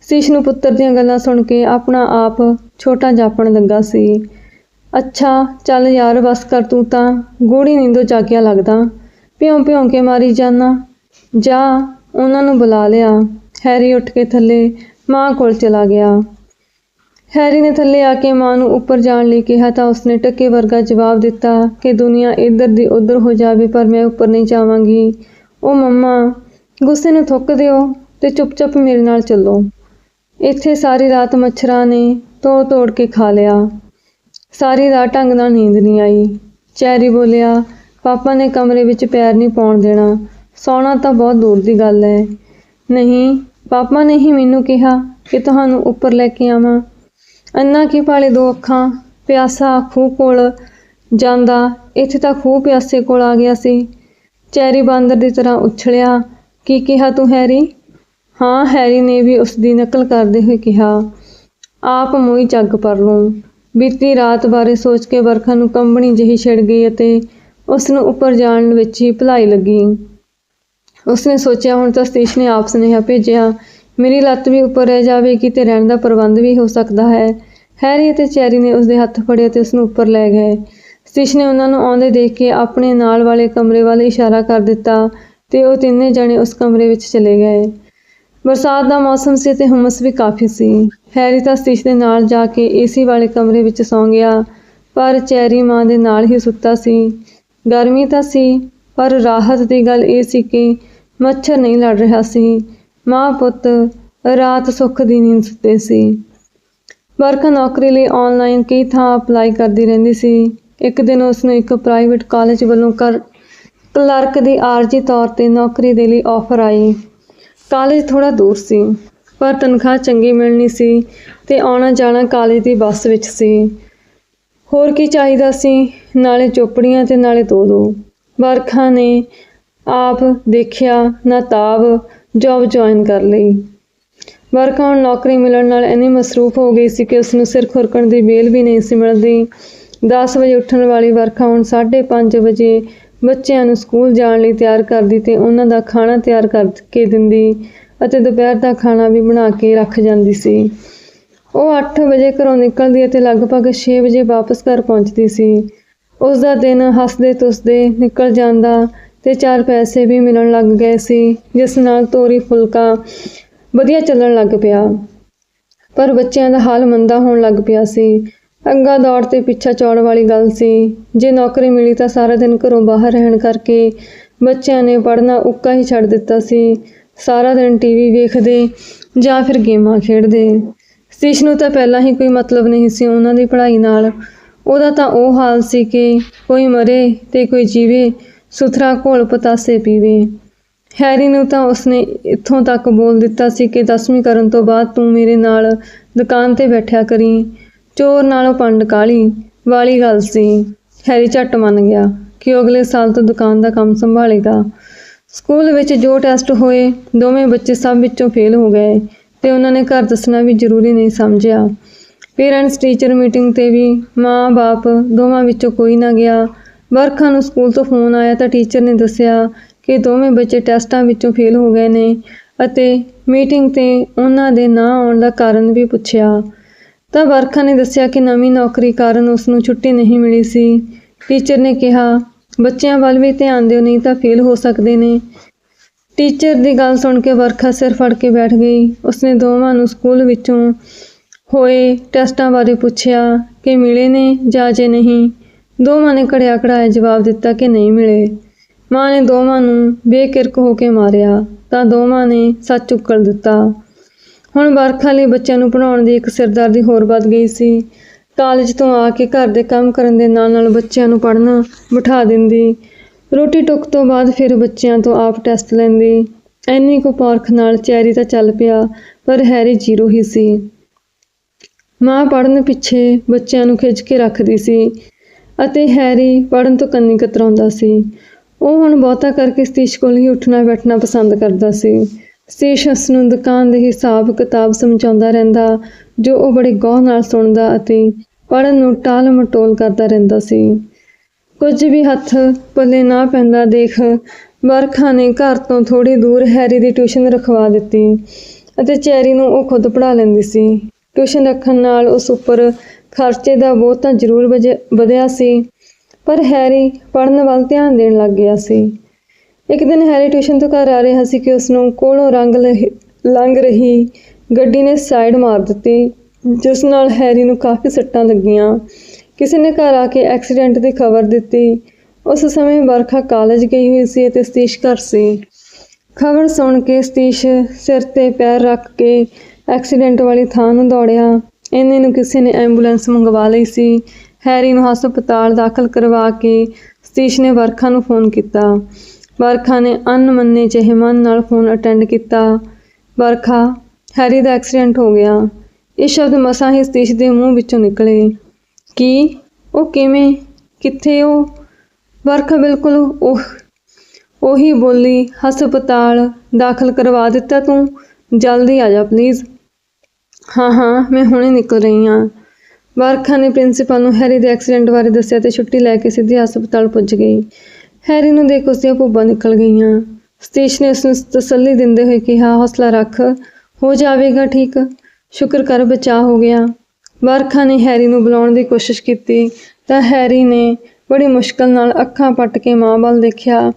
ਸੀਸ਼ ਨੂੰ ਪੁੱਤਰ ਦੀਆਂ ਗੱਲਾਂ ਸੁਣ ਕੇ ਆਪਣਾ ਆਪ ਛੋਟਾ ਜਾਪਣ ਲੱਗਾ ਸੀ। ਅੱਛਾ, ਚੱਲ ਯਾਰ ਬਸ ਕਰ ਤੂੰ ਤਾਂ। ਗੂੜੀ ਨੀਂਦੋ ਜਾਗਿਆ ਲੱਗਦਾ। ਭਿਉਂ ਭਿਉਂ ਕੇ ਮਾਰੀ ਜਾਨਾ ਜਾ, ਉਹਨਾਂ ਨੂੰ ਬੁਲਾ ਲਿਆ। ਹੈਰੀ ਉੱਠ ਕੇ ਥੱਲੇ ਮਾਂ ਕੋਲ ਚਲਾ ਗਿਆ। ਹੈਰੀ ਨੇ ਥੱਲੇ ਆ ਕੇ ਮਾਂ ਨੂੰ ਉੱਪਰ ਜਾਣ ਲਈ ਕਿਹਾ ਤਾਂ ਉਸਨੇ ਟੱਕੇ ਵਰਗਾ ਜਵਾਬ ਦਿੱਤਾ ਕਿ ਦੁਨੀਆ ਇੱਧਰ ਦੀ ਉੱਧਰ ਹੋ ਜਾਵੇ, ਪਰ ਮੈਂ ਉੱਪਰ ਨਹੀਂ ਜਾਵਾਂਗੀ। ਉਹ ਮੰਮਾ, ਗੁੱਸੇ ਨੂੰ ਥੁੱਕ ਦਿਓ ਤੇ ਚੁੱਪ-ਚਾਪ ਮੇਰੇ ਨਾਲ ਚੱਲੋ। ਇੱਥੇ ਸਾਰੀ ਰਾਤ ਮੱਛਰਾਂ ਨੇ ਤੋੜ ਤੋੜ ਕੇ ਖਾ ਲਿਆ। ਸਾਰੀ ਰਾਤ ਢੰਗ ਨਾਲ ਨੀਂਦ ਨਹੀਂ ਆਈ। ਚੈਰੀ ਬੋਲਿਆ, ਪਾਪਾ ਨੇ ਕਮਰੇ ਵਿੱਚ ਪੈਰ ਨਹੀਂ ਪਾਉਣ ਦੇਣਾ। ਸੌਣਾ ਤਾਂ ਬਹੁਤ ਦੂਰ ਦੀ ਗੱਲ ਹੈ। ਨਹੀਂ, ਪਾਪਾ ਨੇ ਹੀ ਮੈਨੂੰ ਕਿਹਾ ਕਿ ਤੁਹਾਨੂੰ ਉੱਪਰ ਲੈ ਕੇ ਆਵਾਂ। ਅੰਨਾ ਕੀ ਪਾਲੇ ਦੋ ਅੱਖਾਂ, ਪਿਆਸਾ ਖੂਹ ਕੋਲ ਜਾਂਦਾ, ਇੱਥੇ ਤਾਂ ਖੂਹ ਪਿਆਸੇ ਕੋਲ ਆ ਗਿਆ ਸੀ। ਚੈਰੀ ਬਾਂਦਰ ਦੀ ਤਰ੍ਹਾਂ ਉਛਲਿਆ, ਕੀ ਕਿਹਾ ਤੂੰ, ਹੈਰੀ? ਹਾਂ, ਹੈਰੀ ਨੇ ਵੀ ਉਸ ਦੀ ਨਕਲ ਕਰਦੇ ਹੋਏ ਕਿਹਾ, ਆਪ ਮੂੰਹ ਚੱਗ ਪਰ ਲੂੰ। ਬੀਤੀ ਰਾਤ ਬਾਰੇ ਸੋਚ ਕੇ ਵਰਖਾ ਨੂੰ ਕੰਬਣੀ ਜਿਹੀ ਛਿੜ ਗਈ ਅਤੇ ਉਸ ਨੂੰ ਉੱਪਰ ਜਾਣ ਵਿੱਚ ਹੀ ਭਲਾਈ ਲੱਗੀ। ਉਸਨੇ ਸੋਚਿਆ, ਹੁਣ ਤਾਂ ਸਤੀਸ਼ ਨੇ ਆਪ ਸੁਨੇਹਾ ਭੇਜਿਆ, ਮੇਰੀ ਲੱਤ ਵੀ ਉੱਪਰ ਰਹਿ ਜਾਵੇਗੀ ਤੇ ਰਹਿਣ ਦਾ ਪ੍ਰਬੰਧ ਵੀ ਹੋ ਸਕਦਾ ਹੈ। ਹੈਰੀ ਅਤੇ ਚੈਰੀ ਨੇ ਉਸਦੇ ਹੱਥ ਫੜੇ ਤੇ ਉਸਨੂੰ ਉੱਪਰ ਲੈ ਗਏ। ਸਤੀਸ਼ ਨੇ ਉਹਨਾਂ ਨੂੰ ਆਉਂਦੇ ਦੇਖ ਕੇ ਆਪਣੇ ਨਾਲ ਵਾਲੇ ਕਮਰੇ ਵੱਲ ਇਸ਼ਾਰਾ ਕਰ ਦਿੱਤਾ ਤੇ ਉਹ ਤਿੰਨੇ ਜਣੇ ਉਸ ਕਮਰੇ ਵਿੱਚ ਚਲੇ ਗਏ। ਬਰਸਾਤ ਦਾ ਮੌਸਮ ਸੀ ਤੇ ਹੁਮਸ ਵੀ ਕਾਫੀ ਸੀ। ਹੈਰੀ ਤਾਂ ਸਤੀਸ਼ ਦੇ ਨਾਲ ਜਾ ਕੇ ਏਸੀ ਵਾਲੇ ਕਮਰੇ ਵਿੱਚ ਸੌਂ ਗਿਆ, ਪਰ ਚੈਰੀ ਮਾਂ ਦੇ ਨਾਲ ਹੀ ਸੁੱਤਾ ਸੀ। ਗਰਮੀ ਤਾਂ ਸੀ, ਪਰ ਰਾਹਤ ਦੀ ਗੱਲ ਇਹ ਸੀ ਕਿ ਮੱਛਰ ਨਹੀਂ ਲੜ ਰਿਹਾ ਸੀ। ਮਾਂ ਪੁੱਤ ਰਾਤ ਸੁੱਖ ਦੀ ਨੀਂਦ ਸੁੱਤੇ ਸੀ। ਵਰਖਾ ਨੌਕਰੀ ਲਈ ਆਨਲਾਈਨ ਕਈ ਥਾਂ ਅਪਲਾਈ ਕਰਦੀ ਰਹਿੰਦੀ ਸੀ। ਇੱਕ ਦਿਨ ਉਸ ਨੂੰ ਇੱਕ ਪ੍ਰਾਈਵੇਟ ਕਾਲਜ ਵੱਲੋਂ ਕਰ, ਕਲਰਕ ਦੀ ਆਰਜੀ ਤੌਰ ਤੇ ਨੌਕਰੀ ਦੇ ਲਈ ਆਫਰ ਆਈ। ਕਾਲਜ ਥੋੜਾ ਦੂਰ ਸੀ, ਪਰ ਤਨਖਾਹ ਚੰਗੀ ਮਿਲਣੀ ਸੀ ਤੇ ਆਉਣਾ ਜਾਣਾ ਕਾਲਜ ਦੀ ਬੱਸ ਵਿੱਚ ਸੀ। ਹੋਰ ਕੀ ਚਾਹੀਦਾ ਸੀ? ਨਾਲੇ ਚੋਪੜੀਆਂ ਤੇ ਨਾਲੇ ਦੋ ਦੋ ਵਰਖਾ ਨੇ ਆਪ ਦੇਖਿਆ ਨਾ ਤਾਬ ਜੌਬ ਜੁਆਇਨ ਕਰ ਲਈ। ਵਰਖਾ ਹੁਣ ਨੌਕਰੀ ਮਿਲਣ ਨਾਲ ਇੰਨੀ ਮਸਰੂਫ ਹੋ ਗਈ ਸੀ ਕਿ ਉਸ ਨੂੰ ਸਿਰ ਖੁਰਕਣ ਦੀ ਵੇਲ ਵੀ ਨਹੀਂ ਸੀ ਮਿਲਦੀ। 10 ਵਜੇ ਉੱਠਣ ਵਾਲੀ ਵਰਖਾ ਹੁਣ 5:30 ਵਜੇ ਬੱਚਿਆਂ ਨੂੰ ਸਕੂਲ ਜਾਣ ਲਈ ਤਿਆਰ ਕਰਦੀ ਤੇ ਉਹਨਾਂ ਦਾ ਖਾਣਾ ਤਿਆਰ ਕਰਕੇ ਦਿੰਦੀ ਅਤੇ ਦੁਪਹਿਰ ਦਾ ਖਾਣਾ ਵੀ ਬਣਾ ਕੇ ਰੱਖ ਜਾਂਦੀ ਸੀ। ਉਹ 8 ਵਜੇ ਘਰੋਂ ਨਿਕਲਦੀ ਅਤੇ ਲਗਭਗ 6 ਵਜੇ ਵਾਪਸ ਘਰ ਪਹੁੰਚਦੀ ਸੀ। ਉਸ ਦਾ ਦਿਨ ਹੱਸਦੇ ਤੁਸਦੇ ਨਿਕਲ ਜਾਂਦਾ ਤੇ ਚਾਰ ਪੈਸੇ ਵੀ ਮਿਲਣ ਲੱਗ ਗਏ ਸੀ, ਜਿਸ ਨਾਲ ਤੋਰੀ ਫੁਲਕਾ ਵਧੀਆ ਚੱਲਣ ਲੱਗ ਪਿਆ। ਪਰ ਬੱਚਿਆਂ ਦਾ ਹਾਲ ਮੰਦਾ ਹੋਣ ਲੱਗ ਪਿਆ ਸੀ। ਅੱਗਾ ਦੌੜ ਤੇ ਪਿੱਛਾ ਚੌੜ ਵਾਲੀ ਗੱਲ ਸੀ। ਜੇ ਨੌਕਰੀ ਮਿਲੀ ਤਾਂ ਸਾਰਾ ਦਿਨ ਘਰੋਂ ਬਾਹਰ ਰਹਿਣ ਕਰਕੇ ਬੱਚਿਆਂ ਨੇ ਪੜ੍ਹਨਾ ਉੱਕਾ ਹੀ ਛੱਡ ਦਿੱਤਾ ਸੀ। ਸਾਰਾ ਦਿਨ ਟੀਵੀ ਵੇਖਦੇ ਜਾਂ ਫਿਰ ਗੇਮਾਂ ਖੇਡਦੇ। ਸਤੀਸ਼ ਨੂੰ ਤਾਂ ਪਹਿਲਾਂ ਹੀ ਕੋਈ ਮਤਲਬ ਨਹੀਂ ਸੀ ਉਹਨਾਂ ਦੀ ਪੜ੍ਹਾਈ ਨਾਲ। ਉਹਦਾ ਤਾਂ ਉਹ ਹਾਲ ਸੀ ਕਿ ਕੋਈ ਮਰੇ ਤੇ ਕੋਈ ਜੀਵੇ, ਸੁਥਰਾ ਘੋਲ ਪਤਾਸੇ ਪੀਵੇ। ਹੈਰੀ ਨੂੰ ਤਾਂ ਉਸਨੇ ਇੱਥੋਂ ਤੱਕ ਬੋਲ ਦਿੱਤਾ ਸੀ ਕਿ 10ਵੀਂ ਕਰਨ ਤੋਂ ਬਾਅਦ ਤੂੰ ਮੇਰੇ ਨਾਲ ਦੁਕਾਨ ਤੇ ਬੈਠਿਆ ਕਰੀ। ਚੋਰ ਨਾਲੋਂ ਪੰਡ ਕਾਲੀ, ਵਾਲੀ ਗੱਲ ਸੀ। ਹੈਰੀ ਝੱਟ ਮੰਨ ਗਿਆ ਕਿ ਉਹ ਅਗਲੇ ਸਾਲ ਤੋਂ ਦੁਕਾਨ ਦਾ ਕੰਮ ਸੰਭਾਲੇਗਾ। ਸਕੂਲ ਵਿੱਚ ਜੋ ਟੈਸਟ ਹੋਏ, ਦੋਵੇਂ ਬੱਚੇ ਸਭ ਵਿੱਚੋਂ ਫੇਲ ਹੋ ਗਏ ਤੇ ਉਹਨਾਂ ਨੇ ਘਰ ਦੱਸਣਾ ਵੀ ਜ਼ਰੂਰੀ ਨਹੀਂ ਸਮਝਿਆ। ਪੇਰੈਂਟਸ ਟੀਚਰ ਮੀਟਿੰਗ ਤੇ ਵੀ ਮਾਂ-ਬਾਪ ਦੋਵਾਂ ਵਿੱਚੋਂ ਕੋਈ ਨਾ ਗਿਆ। ਵਰਖਾ ਨੂੰ ਸਕੂਲ ਤੋਂ ਫੋਨ ਆਇਆ ਤਾਂ ਟੀਚਰ ਨੇ ਦੱਸਿਆ ਕਿ ਦੋਵੇਂ ਬੱਚੇ ਟੈਸਟਾਂ ਵਿੱਚੋਂ ਫੇਲ ਹੋ ਗਏ ਨੇ ਅਤੇ ਮੀਟਿੰਗ ਤੇ ਉਹਨਾਂ ਦੇ ਨਾ ਆਉਣ ਦਾ ਕਾਰਨ ਵੀ ਪੁੱਛਿਆ। ਤਾਂ ਵਰਖਾ ਨੇ ਦੱਸਿਆ ਕਿ ਨਵੀਂ ਨੌਕਰੀ ਕਾਰਨ ਉਸ ਨੂੰ ਛੁੱਟੀ ਨਹੀਂ ਮਿਲੀ ਸੀ। ਟੀਚਰ ਨੇ ਕਿਹਾ, ਬੱਚਿਆਂ ਵੱਲ ਵੀ ਧਿਆਨ ਦਿਓ, ਨਹੀਂ ਤਾਂ ਫੇਲ ਹੋ ਸਕਦੇ ਨੇ। ਟੀਚਰ ਦੀ ਗੱਲ ਸੁਣ ਕੇ ਵਰਖਾ ਸਿਰ ਫੜ ਕੇ ਬੈਠ ਗਈ। ਉਸਨੇ ਦੋਵਾਂ ਨੂੰ ਸਕੂਲ ਵਿੱਚੋਂ ਹੋਏ ਟੈਸਟਾਂ ਬਾਰੇ ਪੁੱਛਿਆ ਕਿ ਮਿਲੇ ਨੇ ਜਾਂ ਜੇ ਨਹੀਂ। ਦੋਵਾਂ ਨੇ ਘੜਿਆ ਘੜਾਇਆ ਜਵਾਬ ਦਿੱਤਾ ਕਿ ਨਹੀਂ ਮਿਲੇ। ਮਾਂ ਨੇ ਦੋਵਾਂ ਨੂੰ ਬੇਕਿਰਕ ਹੋ ਕੇ ਮਾਰਿਆ, ਤਾਂ ਦੋਵਾਂ ਨੇ ਸੱਚ ਉਕਲ ਦਿੱਤਾ। ਹੁਣ ਵਰਖਾ ਲਈ ਬੱਚਿਆਂ ਨੂੰ ਪੜਾਉਣ ਦੀ ਇੱਕ ਸਿਰਦਰਦੀ ਹੋਰ ਵੱਧ ਗਈ ਸੀ। ਕਾਲਜ ਤੋਂ ਆ ਕੇ ਘਰ ਦੇ ਕੰਮ ਕਰਨ ਦੇ ਨਾਲ ਨਾਲ ਬੱਚਿਆਂ ਨੂੰ ਪੜ੍ਹਨਾ ਬਿਠਾ ਦਿੰਦੀ। ਰੋਟੀ ਟੁੱਕ ਤੋਂ ਬਾਅਦ ਫਿਰ ਬੱਚਿਆਂ ਤੋਂ ਆਪ ਟੈਸਟ ਲੈਂਦੀ। ਐਨੀ ਕੁ ਪਰਖ ਨਾਲ ਚੈਰੀ ਤਾਂ ਚੱਲ ਪਿਆ, ਪਰ ਹੈਰੀ ਜ਼ੀਰੋ ਹੀ ਸੀ। ਮਾਂ ਪੜਨ ਪਿੱਛੇ ਬੱਚਿਆਂ ਨੂੰ ਖਿੱਚ ਕੇ ਰੱਖਦੀ ਸੀ ਅਤੇ ਹੈਰੀ ਪੜਨ ਤੋਂ ਕੰਨੀ ਕਤਰਾਉਂਦਾ ਸੀ। ਉਹ ਹੁਣ ਬਹੁਤਾ ਕਰਕੇ ਸਤੀਸ਼ ਕੋਲ ਹੀ ਉੱਠਣਾ ਬੈਠਣਾ ਪਸੰਦ ਕਰਦਾ ਸੀ। ਸਤੀਸ਼ ਨੂੰ ਦੁਕਾਨ ਦੇ ਹਿਸਾਬ ਕਿਤਾਬ ਸਮਝਾਉਂਦਾ ਰਹਿੰਦਾ, ਜੋ ਉਹ ਬੜੇ ਗੌਰ ਨਾਲ ਸੁਣਦਾ ਅਤੇ ਪੜਨ ਨੂੰ ਟਾਲ ਮਟੋਲ ਕਰਦਾ ਰਹਿੰਦਾ ਸੀ। ਕੁਝ ਵੀ ਹੱਥ ਪੱਲੇ ਨਾ ਪੈਂਦਾ ਦੇਖ ਵਰਖਾ ਨੇ ਘਰ ਤੋਂ ਥੋੜੀ ਦੂਰ ਹੈਰੀ ਦੀ ਟਿਊਸ਼ਨ ਰਖਵਾ ਦਿੱਤੀ ਅਤੇ ਚੈਰੀ ਨੂੰ ਉਹ ਖੁਦ ਪੜ੍ਹਾ ਲੈਂਦੀ ਸੀ। ਟਿਊਸ਼ਨ ਰੱਖਣ ਨਾਲ ਉਸ ਉੱਪਰ ਖਰਚੇ ਦਾ ਬੋਝ ਤਾਂ ਜ਼ਰੂਰ ਵਜ- ਵਧਿਆ ਸੀ, ਪਰ ਹੈਰੀ ਪੜਨ ਵੱਲ ਧਿਆਨ ਦੇਣ ਲੱਗ ਗਿਆ ਸੀ। ਇੱਕ ਦਿਨ ਹੈਰੀ ਟਿਊਸ਼ਨ ਤੋਂ ਘਰ ਆ ਰਿਹਾ ਸੀ ਕਿ ਉਸ ਨੂੰ ਕੋਲੋਂ ਰੰਗ ਲੰਘ ਰਹੀ ਗੱਡੀ ਨੇ ਸਾਈਡ ਮਾਰ ਦਿੱਤੀ, ਜਿਸ ਨਾਲ ਹੈਰੀ ਨੂੰ ਕਾਫੀ ਸੱਟਾਂ ਲੱਗੀਆਂ। ਕਿਸੇ ਨੇ ਘਰ ਆ ਕੇ ਐਕਸੀਡੈਂਟ ਦੀ ਖਬਰ ਦਿੱਤੀ। ਉਸ ਸਮੇਂ ਵਰਖਾ ਕਾਲਜ ਗਈ ਹੋਈ ਸੀ ਅਤੇ ਸਤੀਸ਼ ਘਰ ਸੀ। ਖਬਰ ਸੁਣ ਕੇ ਸਤੀਸ਼ ਸਿਰ ਤੇ ਪੈਰ ਰੱਖ ਕੇ ਐਕਸੀਡੈਂਟ ਵਾਲੀ ਥਾਂ ਨੂੰ ਦੌੜਿਆ। ਇੰਨੇ ਨੂੰ ਕਿਸੇ ਨੇ ਐਂਬੂਲੈਂਸ ਮੰਗਵਾ ਲਈ ਸੀ। ਹੈਰੀ ਨੂੰ ਹਸਪਤਾਲ ਦਾਖਲ ਕਰਵਾ ਕੇ ਸਤੀਸ਼ ਨੇ ਵਰਖਾ ਨੂੰ ਫੋਨ ਕੀਤਾ। ਵਰਖਾ ਨੇ ਅਨਮੰਨੇ ਜਿਹੇ ਮਨ ਨਾਲ ਫੋਨ ਅਟੈਂਡ ਕੀਤਾ। ਵਰਖਾ, ਹੈਰੀ ਦਾ ਐਕਸੀਡੈਂਟ ਹੋ ਗਿਆ। ਇਹ ਸ਼ਬਦ ਮਸਾਂ ਹੀ ਸਤੀਸ਼ ਦੇ ਮੂੰਹ ਵਿੱਚੋਂ ਨਿਕਲੇ। ਕੀ? ਉਹ ਕਿਵੇਂ? ਕਿੱਥੇ ਉਹ? ਵਰਖਾ ਬਿਲਕੁਲ ਉਹ, ਉਹੀ ਬੋਲੀ, ਹਸਪਤਾਲ ਦਾਖਲ ਕਰਵਾ ਦਿੱਤਾ ਤੂੰ? ਜਲਦੀ ਆ ਜਾ ਪਲੀਜ਼ ਹਾਂ ਹਾਂ, ਮੈਂ ਹੁਣੇ ਨਿਕਲ ਰਹੀ ਹਾਂ। ਵਰਖਾ ਨੇ ਪ੍ਰਿੰਸੀਪਲ ਨੂੰ ਹੈਰੀ ਦੇ ਐਕਸੀਡੈਂਟ ਬਾਰੇ ਦੱਸਿਆ ਤੇ ਛੁੱਟੀ ਲੈ ਕੇ ਸਿੱਧੀ ਹਸਪਤਾਲ ਪੁੱਜ ਗਈ। ਹੈਰੀ ਨੂੰ ਦੇਖ ਉਸਦੀਆਂ ਭੁੱਬਾਂ ਨਿਕਲ ਗਈਆਂ। ਸਤੀਸ਼ ਨੇ ਉਸ ਨੂੰ ਤਸੱਲੀ ਦਿੰਦੇ ਹੋਏ ਕਿਹਾ, ਹੌਸਲਾ ਰੱਖ, ਹੋ ਜਾਵੇਗਾ ਠੀਕ। ਸ਼ੁਕਰ ਕਰ, ਬਚਾਅ ਹੋ ਗਿਆ। ਵਰਖਾ ਨੇ ਹੈਰੀ ਨੂੰ ਬੁਲਾਉਣ ਦੀ ਕੋਸ਼ਿਸ਼ ਕੀਤੀ, ਤਾਂ ਹੈਰੀ ਨੇ ਬੜੀ ਮੁਸ਼ਕਲ ਨਾਲ ਅੱਖਾਂ ਪੱਟ ਕੇ ਮਾਂ ਵੱਲ ਦੇਖਿਆ।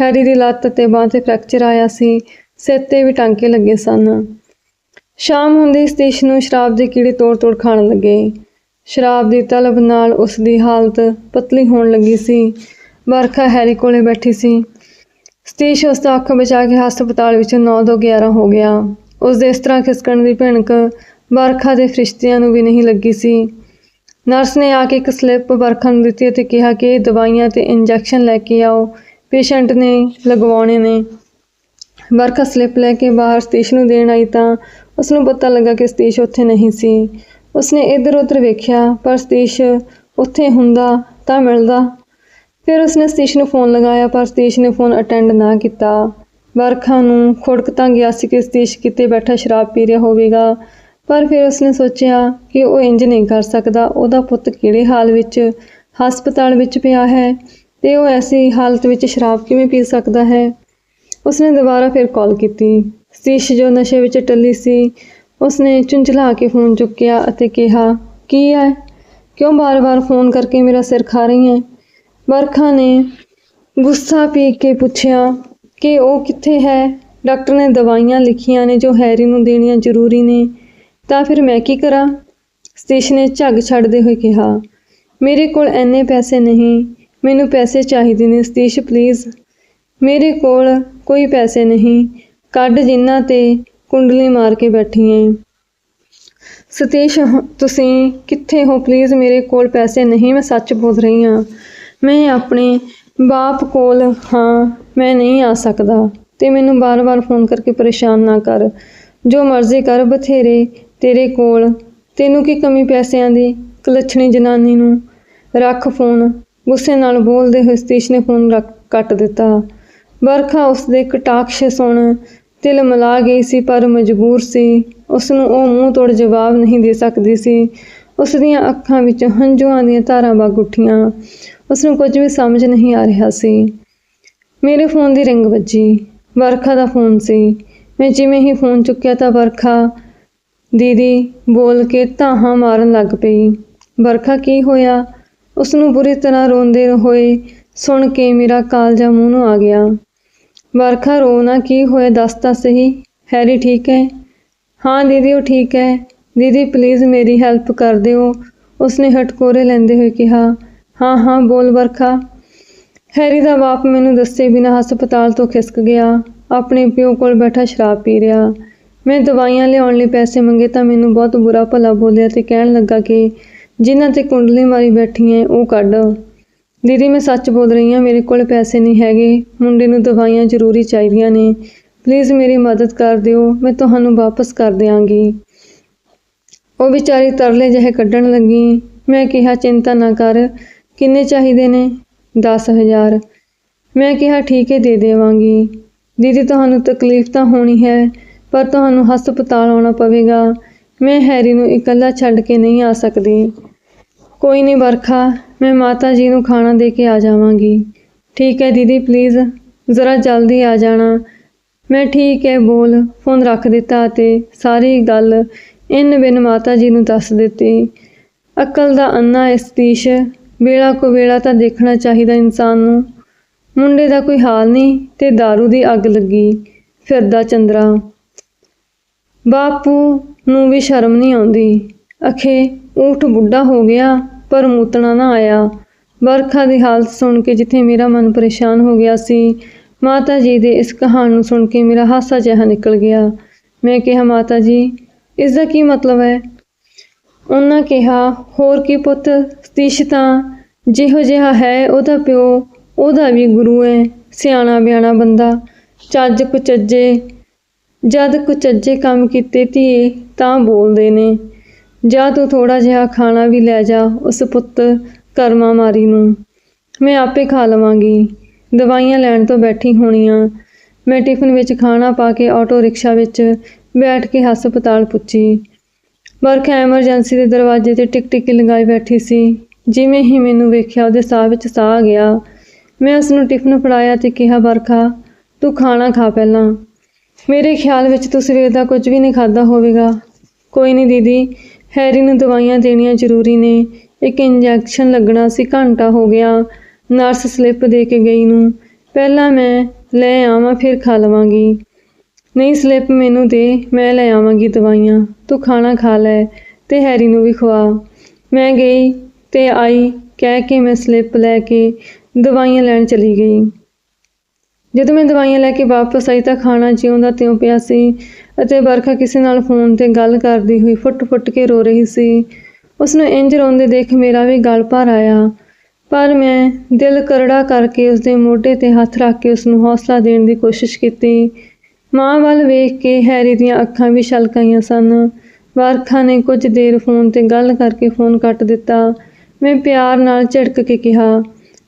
ਹੈਰੀ ਦੀ ਲੱਤ ਤੇ ਬਾਂਹ ਤੇ ਫ੍ਰੈਕਚਰ ਆਇਆ ਸੀ, ਸਿਰ ਤੇ ਵੀ ਟਾਂਕੇ ਲੱਗੇ ਸਨ। ਸ਼ਾਮ ਹੁੰਦੇ ਸਤੀਸ਼ ਨੂੰ ਸ਼ਰਾਬ ਦੇ ਕੀੜੇ ਤੋੜ-ਤੋੜ ਖਾਣ ਲੱਗੇ। ਸ਼ਰਾਬ ਦੀ ਤਲਬ ਨਾਲ ਉਸ ਦੀ ਹਾਲਤ ਪਤਲੀ ਹੋਣ ਲੱਗੀ ਸੀ। ਵਰਖਾ ਹੈਰੀ ਕੋਲੇ ਬੈਠੀ ਸੀ। ਸਤੀਸ਼ ਉਸ ਦਾ ਅੱਖ ਬਚਾ ਕੇ ਹਸਪਤਾਲ ਵਿੱਚ 9 ਤੋਂ 11 ਹੋ ਗਿਆ। ਉਸ ਦੇ ਇਸ ਤਰ੍ਹਾਂ ਖਿਸਕਣ ਦੀ ਭਿਣਕ ਵਰਖਾ ਦੇ ਫਰਿਸ਼ਤਿਆਂ ਨੂੰ ਵੀ ਨਹੀਂ ਲੱਗੀ ਸੀ। ਨਰਸ ਨੇ ਆ ਕੇ ਇੱਕ ਸਲਿੱਪ ਵਰਖਾ ਨੂੰ ਦਿੱਤੀ ਅਤੇ ਕਿਹਾ ਕਿ ਇਹ ਦਵਾਈਆਂ ਤੇ ਇੰਜੈਕਸ਼ਨ ਲੈ ਕੇ ਆਓ। ਪੇਸ਼ੈਂਟ ਨੇ ਲਗਵਾਉਣੇ ਨੇ। ਵਰਖਾ ਸਲਿੱਪ ਲੈ ਕੇ ਬਾਹਰ ਸਤੀਸ਼ ਨੂੰ ਦੇਣ ਆਈ ਤਾਂ ਉਸ ਨੂੰ ਪਤਾ ਲੱਗਾ ਕਿ ਸਤੀਸ਼ ਉੱਥੇ ਨਹੀਂ ਸੀ। ਉਸਨੇ ਇੱਧਰ ਉੱਧਰ ਵੇਖਿਆ, ਪਰ ਸਤੀਸ਼ ਉੱਥੇ ਹੁੰਦਾ ਤਾਂ ਮਿਲਦਾ ਫਿਰ ਉਸਨੇ ਸਤੀਸ਼ ਨੂੰ ਫੋਨ ਲਗਾਇਆ, ਪਰ ਸਤੀਸ਼ ਨੇ ਫੋਨ ਅਟੈਂਡ ਨਾ ਕੀਤਾ। ਵਰਖਾ ਨੂੰ ਖੁੜਕ ਤਾਂ ਗਿਆ ਸੀ ਕਿ ਸਤੀਸ਼ ਕਿਤੇ ਬੈਠਾ ਸ਼ਰਾਬ ਪੀ ਰਿਹਾ ਹੋਵੇਗਾ, ਪਰ ਫਿਰ ਉਸਨੇ ਸੋਚਿਆ ਕਿ ਉਹ ਇੰਜ ਨਹੀਂ ਕਰ ਸਕਦਾ। ਉਹਦਾ ਪੁੱਤ ਕਿਹੜੇ ਹਾਲ ਵਿੱਚ, ਹਸਪਤਾਲ ਵਿੱਚ ਪਿਆ ਹੈ ਤੇ ਉਹ ਐਸੀ ਹਾਲਤ ਵਿੱਚ ਸ਼ਰਾਬ ਕਿਵੇਂ ਪੀ ਸਕਦਾ ਹੈ? ਉਸਨੇ ਦੁਬਾਰਾ ਫਿਰ ਕਾਲ ਕੀਤੀ। ਸਤੀਸ਼ ਜੋ ਨਸ਼ੇ ਵਿੱਚ ਟੱਲੀ ਸੀ, ਉਸਨੇ ਚੁੰਝਲਾ ਕੇ ਫੋਨ ਚੁੱਕਿਆ ਅਤੇ ਕਿਹਾ, ਕੀ ਹੈ? ਕਿਉਂ ਬਾਰ-ਬਾਰ ਫੋਨ ਕਰਕੇ ਮੇਰਾ ਸਿਰ ਖਾ ਰਹੀ ਹੈ? ਵਰਖਾ ਨੇ ਗੁੱਸਾ ਪੀ ਕੇ ਪੁੱਛਿਆ ਕਿ ਉਹ ਕਿੱਥੇ ਹੈ? ਡਾਕਟਰ ਨੇ ਦਵਾਈਆਂ ਲਿਖੀਆਂ ਨੇ ਜੋ ਹੈਰੀ ਨੂੰ ਦੇਣੀਆਂ ਜ਼ਰੂਰੀ ਨੇ। ਤਾਂ ਫਿਰ ਮੈਂ ਕੀ ਕਰਾਂ? ਸਤੀਸ਼ ਨੇ ਝੱਗ ਛੱਡਦੇ ਹੋਏ ਕਿਹਾ, ਮੇਰੇ ਕੋਲ ਐਨੇ ਪੈਸੇ ਨਹੀਂ, ਮੈਨੂੰ ਪੈਸੇ ਚਾਹੀਦੇ ਨੇ, ਸਤੀਸ਼ ਪਲੀਜ਼ ਮੇਰੇ ਕੋਲ ਕੋਈ ਪੈਸੇ ਨਹੀਂ, ਕੱਢ ਜਿੰਨਾ ਤੇ ਕੁੰਡਲੀ ਮਾਰ ਕੇ ਬੈਠੀ ਐ ਸਤੀਸ਼ ਹ- ਤੁਸੀਂ ਕਿੱਥੇ ਹੋ? ਪਲੀਜ਼ ਮੇਰੇ ਕੋਲ ਪੈਸੇ ਨਹੀਂ, ਮੈਂ ਸੱਚ ਬੋਲ ਰਹੀ ਹਾਂ ਮੈਂ ਆਪਣੇ ਬਾਪ ਕੋਲ ਹਾਂ, ਮੈਂ ਨਹੀਂ ਆ ਸਕਦਾ। ਤੇ ਮੈਨੂੰ ਬਾਰ-ਬਾਰ ਫੋਨ ਕਰਕੇ ਪਰੇਸ਼ਾਨ ਨਾ ਕਰ। ਜੋ ਮਰਜ਼ੀ ਕਰ ਬਥੇਰੇ ਤੇਰੇ ਕੋਲ। ਤੈਨੂੰ ਕੀ ਕਮੀ ਪੈਸਿਆਂ ਦੀ? ਕਲੱਛਣੀ ਜਨਾਨੀ ਨੂੰ ਰੱਖ ਫੋਨ। ਗੁੱਸੇ ਨਾਲ ਬੋਲਦੇ ਹੋਏ ਸਤੀਸ਼ ਨੇ ਫੋਨ ਰੱਖ, ਕੱਟ ਦਿੱਤਾ। ਵਰਖਾ ਉਸ ਦੇ ਕਟਾਕਸ਼ ਸੁਣ ਤਿਲ ਮਿਲਾ ਗਈ ਸੀ, ਪਰ ਮਜਬੂਰ ਸੀ। ਉਸ ਨੂੰ ਉਹ ਮੂੰਹ ਤੋੜ ਜਵਾਬ ਨਹੀਂ ਦੇ ਸਕਦੀ ਸੀ। ਉਸ ਦੀਆਂ ਅੱਖਾਂ ਵਿੱਚੋਂ ਹੰਝੂਆਂ ਦੀਆਂ ਧਾਰਾਂ ਵਗ ਉੱਠੀਆਂ। ਉਸ ਨੂੰ ਕੁਝ ਵੀ ਸਮਝ ਨਹੀਂ ਆ ਰਿਹਾ ਸੀ। ਮੇਰੇ ਫੋਨ ਦੀ ਰਿੰਗ ਵੱਜੀ। ਵਰਖਾ ਦਾ ਫੋਨ ਸੀ। ਮੈਂ ਜਿਵੇਂ ਹੀ ਫੋਨ ਚੁੱਕਿਆ ਤਾਂ ਵਰਖਾ, ਦੀਦੀ, ਬੋਲ ਕੇ ਧਾਹਾਂ ਮਾਰਨ ਲੱਗ ਪਈ। ਵਰਖਾ ਕੀ ਹੋਇਆ? ਉਸ ਨੂੰ ਬੁਰੀ ਤਰ੍ਹਾਂ ਰੋਂਦੇ ਹੋਏ ਸੁਣ ਕੇ ਮੇਰਾ ਕਾਲਜਾ ਮੂੰਹ ਨੂੰ ਆ ਗਿਆ। ਵਰਖਾ ਰੋਣਾ ਕੀ ਹੋਇਆ? ਦੱਸ ਤਾਂ ਸਹੀ। ਹੈਰੀ ਠੀਕ ਹੈ? ਹਾਂ, ਦੀਦੀ, ਉਹ ਠੀਕ ਹੈ। ਦੀਦੀ ਪਲੀਜ਼ ਮੇਰੀ ਹੈਲਪ ਕਰ ਦਿਓ। ਉਸਨੇ ਹਟਕੋਰੇ ਲੈਂਦੇ ਹੋਏ ਕਿਹਾ, ਹਾਂ ਹਾਂ, ਬੋਲ ਵਰਖਾ। ਹੈਰੀ ਦਾ ਬਾਪ ਮੈਨੂੰ ਦੱਸੇ ਬਿਨਾਂ ਹਸਪਤਾਲ ਤੋਂ ਖਿਸਕ ਗਿਆ। ਆਪਣੇ ਪਿਓ ਕੋਲ ਬੈਠਾ ਸ਼ਰਾਬ ਪੀ ਰਿਹਾ। ਮੈਂ ਦਵਾਈਆਂ ਲਿਆਉਣ ਲਈ ਪੈਸੇ ਮੰਗੇ ਤਾਂ ਮੈਨੂੰ ਬਹੁਤ ਬੁਰਾ ਭਲਾ ਬੋਲਿਆ ਤੇ ਕਹਿਣ ਲੱਗਾ ਕਿ ਜਿਨ੍ਹਾਂ ਤੇ ਕੁੰਡਲੀ ਮਾਰੀ ਬੈਠੀ ਐ, ਉਹ ਕੱਢ। ਦੀਦੀ, ਮੈਂ ਸੱਚ ਬੋਲ ਰਹੀ ਹਾਂ, ਮੇਰੇ ਕੋਲ ਪੈਸੇ ਨਹੀਂ ਹੈਗੇ। ਮੁੰਡੇ ਨੂੰ ਦਵਾਈਆਂ ਜ਼ਰੂਰੀ ਚਾਹੀਦੀਆਂ ਨੇ। ਪਲੀਜ਼ ਮੇਰੀ ਮਦਦ ਕਰ ਦਿਓ। ਮੈਂ ਤੁਹਾਨੂੰ ਵਾਪਸ ਕਰ ਦਿਆਂਗੀ। ਉਹ ਵਿਚਾਰੀ ਤਰਲੇ ਜਿਹੇ ਕੱਢਣ ਲੱਗੀ। ਮੈਂ ਕਿਹਾ, ਚਿੰਤਾ ਨਾ ਕਰ, ਕਿੰਨੇ ਚਾਹੀਦੇ ਨੇ? 10000 ਮੈਂ ਕਿਹਾ, ਠੀਕ ਹੈ ਦੇ ਦੇਵਾਂਗੀ। ਦੀਦੀ, ਤੁਹਾਨੂੰ ਤਕਲੀਫ ਤਾਂ ਹੋਣੀ ਹੈ, ਪਰ ਤੁਹਾਨੂੰ ਹਸਪਤਾਲ ਆਉਣਾ ਪਵੇਗਾ। ਮੈਂ ਹੈਰੀ ਨੂੰ ਇਕੱਲਾ ਛੱਡ ਕੇ ਨਹੀਂ ਆ ਸਕਦੀ। ਕੋਈ ਨਹੀਂ ਵਰਖਾ, ਮੈਂ ਮਾਤਾ ਜੀ ਨੂੰ ਖਾਣਾ ਦੇ ਕੇ ਆ ਜਾਵਾਂਗੀ। ਠੀਕ ਹੈ ਦੀਦੀ ਪਲੀਜ਼ ਜ਼ਰਾ ਜਲਦੀ ਆ ਜਾਣਾ। ਮੈਂ ਠੀਕ ਹੈ, ਬੋਲ, ਫੋਨ ਰੱਖ ਦਿੱਤਾ ਅਤੇ ਸਾਰੀ ਗੱਲ ਇਨ ਬਿਨ ਮਾਤਾ ਜੀ ਨੂੰ ਦੱਸ ਦਿੱਤੀ। ਅਕਲ ਦਾ ਅੰਨਾ ਇਸ ਤੀਸ਼ ਵੇਲਾ ਕੋ ਵੇਲਾ ਤਾਂ ਦੇਖਣਾ ਚਾਹੀਦਾ ਇਨਸਾਨ ਨੂੰ। ਮੁੰਡੇ ਦਾ ਕੋਈ ਹਾਲ ਨਹੀਂ ਤੇ दारू ਦੀ ਅੱਗ ਲੱਗੀ, ਫਿਰਦਾ ਚੰਦਰਾ। ਬਾਪੂ ਨੂੰ ਵੀ ਸ਼ਰਮ ਨਹੀਂ ਆਉਂਦੀ। ਅਖੇ, ਊਠ ਬੁੱਢਾ ਹੋ ਗਿਆ, ਪਰ ਮੂਤਣਾ ਨਾ ਆਇਆ। ਵਰਖਾ ਦੀ ਹਾਲਤ ਸੁਣ ਕੇ ਜਿੱਥੇ ਮੇਰਾ ਮਨ ਪਰੇਸ਼ਾਨ ਹੋ ਗਿਆ ਸੀ, ਮਾਤਾ ਜੀ ਦੇ ਇਸ ਕਹਾਣੀ ਨੂੰ ਸੁਣ ਕੇ ਮੇਰਾ ਹਾਸਾ ਜਿਹਾ ਨਿਕਲ ਗਿਆ। ਮੈਂ ਕਿਹਾ, ਮਾਤਾ ਜੀ ਇਸ ਦਾ ਕੀ ਮਤਲਬ ਹੈ? ਉਹਨਾਂ ਕਿਹਾ, ਹੋਰ ਕੀ ਪੁੱਤ ਸਤੀਸ਼ ਤਾਂ ਜਿਹੋ ਜਿਹਾ ਹੈ ਉਹਦਾ ਪਿਓ, ਉਹਦਾ ਵੀ ਗੁਰੂ ਹੈ, ਸਿਆਣਾ ਬਿਆਣਾ ਬੰਦਾ। ਚੱਜ ਕੁਚੱਜੇ, ਜਦ ਕੁਚੱਜੇ ਕੰਮ ਕੀਤੇ ਧੀਏ, ਤਾਂ ਬੋਲਦੇ ਨੇ, ਜਾਂ ਤੂੰ ਥੋੜਾ ਜਿਹਾ ਖਾਣਾ ਵੀ ਲੈ ਜਾ ਉਸ ਪੁੱਤ ਕਰਮਾ ਮਾਰੀ ਨੂੰ। ਮੈਂ ਆਪੇ ਖਾ ਲਵਾਂਗੀ। ਦਵਾਈਆਂ ਲੈਣ ਤੋਂ ਬੈਠੀ ਹੋਣੀ ਆ। ਮੈਂ ਟਿਫਨ ਵਿੱਚ ਖਾਣਾ ਪਾ ਕੇ ਆਟੋ ਰਿਕਸ਼ਾ ਵਿੱਚ ਬੈਠ ਕੇ ਹਸਪਤਾਲ ਪੁੱਜੀ। ਵਰਖਾ ਐਮਰਜੈਂਸੀ ਦੇ ਦਰਵਾਜ਼ੇ ਤੇ ਟਿਕ ਟਿਕ ਲਗਾਈ ਬੈਠੀ ਸੀ। ਜਿਵੇਂ ਹੀ ਮੈਨੂੰ ਵੇਖਿਆ, ਉਹਦੇ ਸਾਹ ਵਿੱਚ ਸਾਹ ਆ ਗਿਆ। ਮੈਂ ਉਸ ਨੂੰ ਟਿਫਨ ਫੜਾਇਆ ਤੇ ਕਿਹਾ, ਵਰਖਾ, ਤੂੰ ਖਾਣਾ ਖਾ ਪਹਿਲਾਂ। ਮੇਰੇ ਖਿਆਲ ਵਿੱਚ ਤੂੰ ਸਵੇਰ ਦਾ ਕੁਝ ਵੀ ਨਹੀਂ ਖਾਦਾ ਹੋਵੇਗਾ। ਕੋਈ ਨਹੀਂ ਦੀਦੀ, ਹੈਰੀ ਨੂੰ ਦਵਾਈਆਂ ਦੇਣੀਆਂ ਜ਼ਰੂਰੀ ਨੇ। ਇੱਕ ਇੰਜੈਕਸ਼ਨ ਲੱਗਣਾ ਸੀ, ਘੰਟਾ ਹੋ ਗਿਆ। ਨਰਸ ਸਲਿੱਪ ਦੇ ਕੇ ਗਈ ਨੂੰ। ਪਹਿਲਾਂ ਮੈਂ ਲੈ ਆਵਾਂ, ਫਿਰ ਖਾ ਲਵਾਂਗੀ। ਨਹੀਂ ਸਲਿੱਪ ਮੈਨੂੰ ਦੇ, ਮੈਂ ਲੈ ਆਵਾਂਗੀ ਦਵਾਈਆਂ, ਤੂੰ ਖਾਣਾ ਖਾ ਲੈ ਤੇ ਹੈਰੀ ਨੂੰ ਵੀ ਖਵਾ। ਮੈਂ ਗਈ ਤੇ ਆਈ, ਕਹਿ ਕੇ ਮੈਂ ਸਲਿੱਪ ਲੈ ਕੇ ਦਵਾਈਆਂ ਲੈਣ ਚਲੀ ਗਈ। ਜਦੋਂ ਮੈਂ ਦਵਾਈਆਂ ਲੈ ਕੇ ਵਾਪਸ ਆਈ ਤਾਂ ਖਾਣਾ ਜਿਉਂਦਾ ਤਿਉਂ ਪਿਆ ਸੀ ਅਤੇ ਵਰਖਾ ਕਿਸੇ ਨਾਲ ਫੋਨ ਤੇ ਗੱਲ ਕਰਦੀ ਹੋਈ ਫੁੱਟ-ਫੁੱਟ ਕੇ ਰੋ ਰਹੀ ਸੀ। ਉਸ ਨੂੰ ਇੰਜ ਰੋਂਦੇ ਦੇਖ ਮੇਰਾ ਵੀ ਗਲ ਭਰ ਆਇਆ। ਪਰ ਮੈਂ ਦਿਲ ਕਰੜਾ ਕਰਕੇ ਉਸ ਦੇ ਮੋਢੇ ਤੇ ਹੱਥ ਰੱਖ ਕੇ ਉਸ ਨੂੰ ਹੌਸਲਾ ਦੇਣ ਦੀ ਕੋਸ਼ਿਸ਼ ਕੀਤੀ। ਮਾਂ ਵੱਲ ਵੇਖ ਕੇ ਹੈਰੀ ਦੀਆਂ ਅੱਖਾਂ ਵੀ ਛਲਕਾਈਆਂ ਸਨ। ਵਰਖਾ ਨੇ ਕੁਝ ਦੇਰ ਫੋਨ ਤੇ ਗੱਲ ਕਰਕੇ ਫੋਨ ਕੱਟ ਦਿੱਤਾ। ਮੈਂ ਪਿਆਰ ਨਾਲ ਝਿੜਕ ਕੇ ਕਿਹਾ,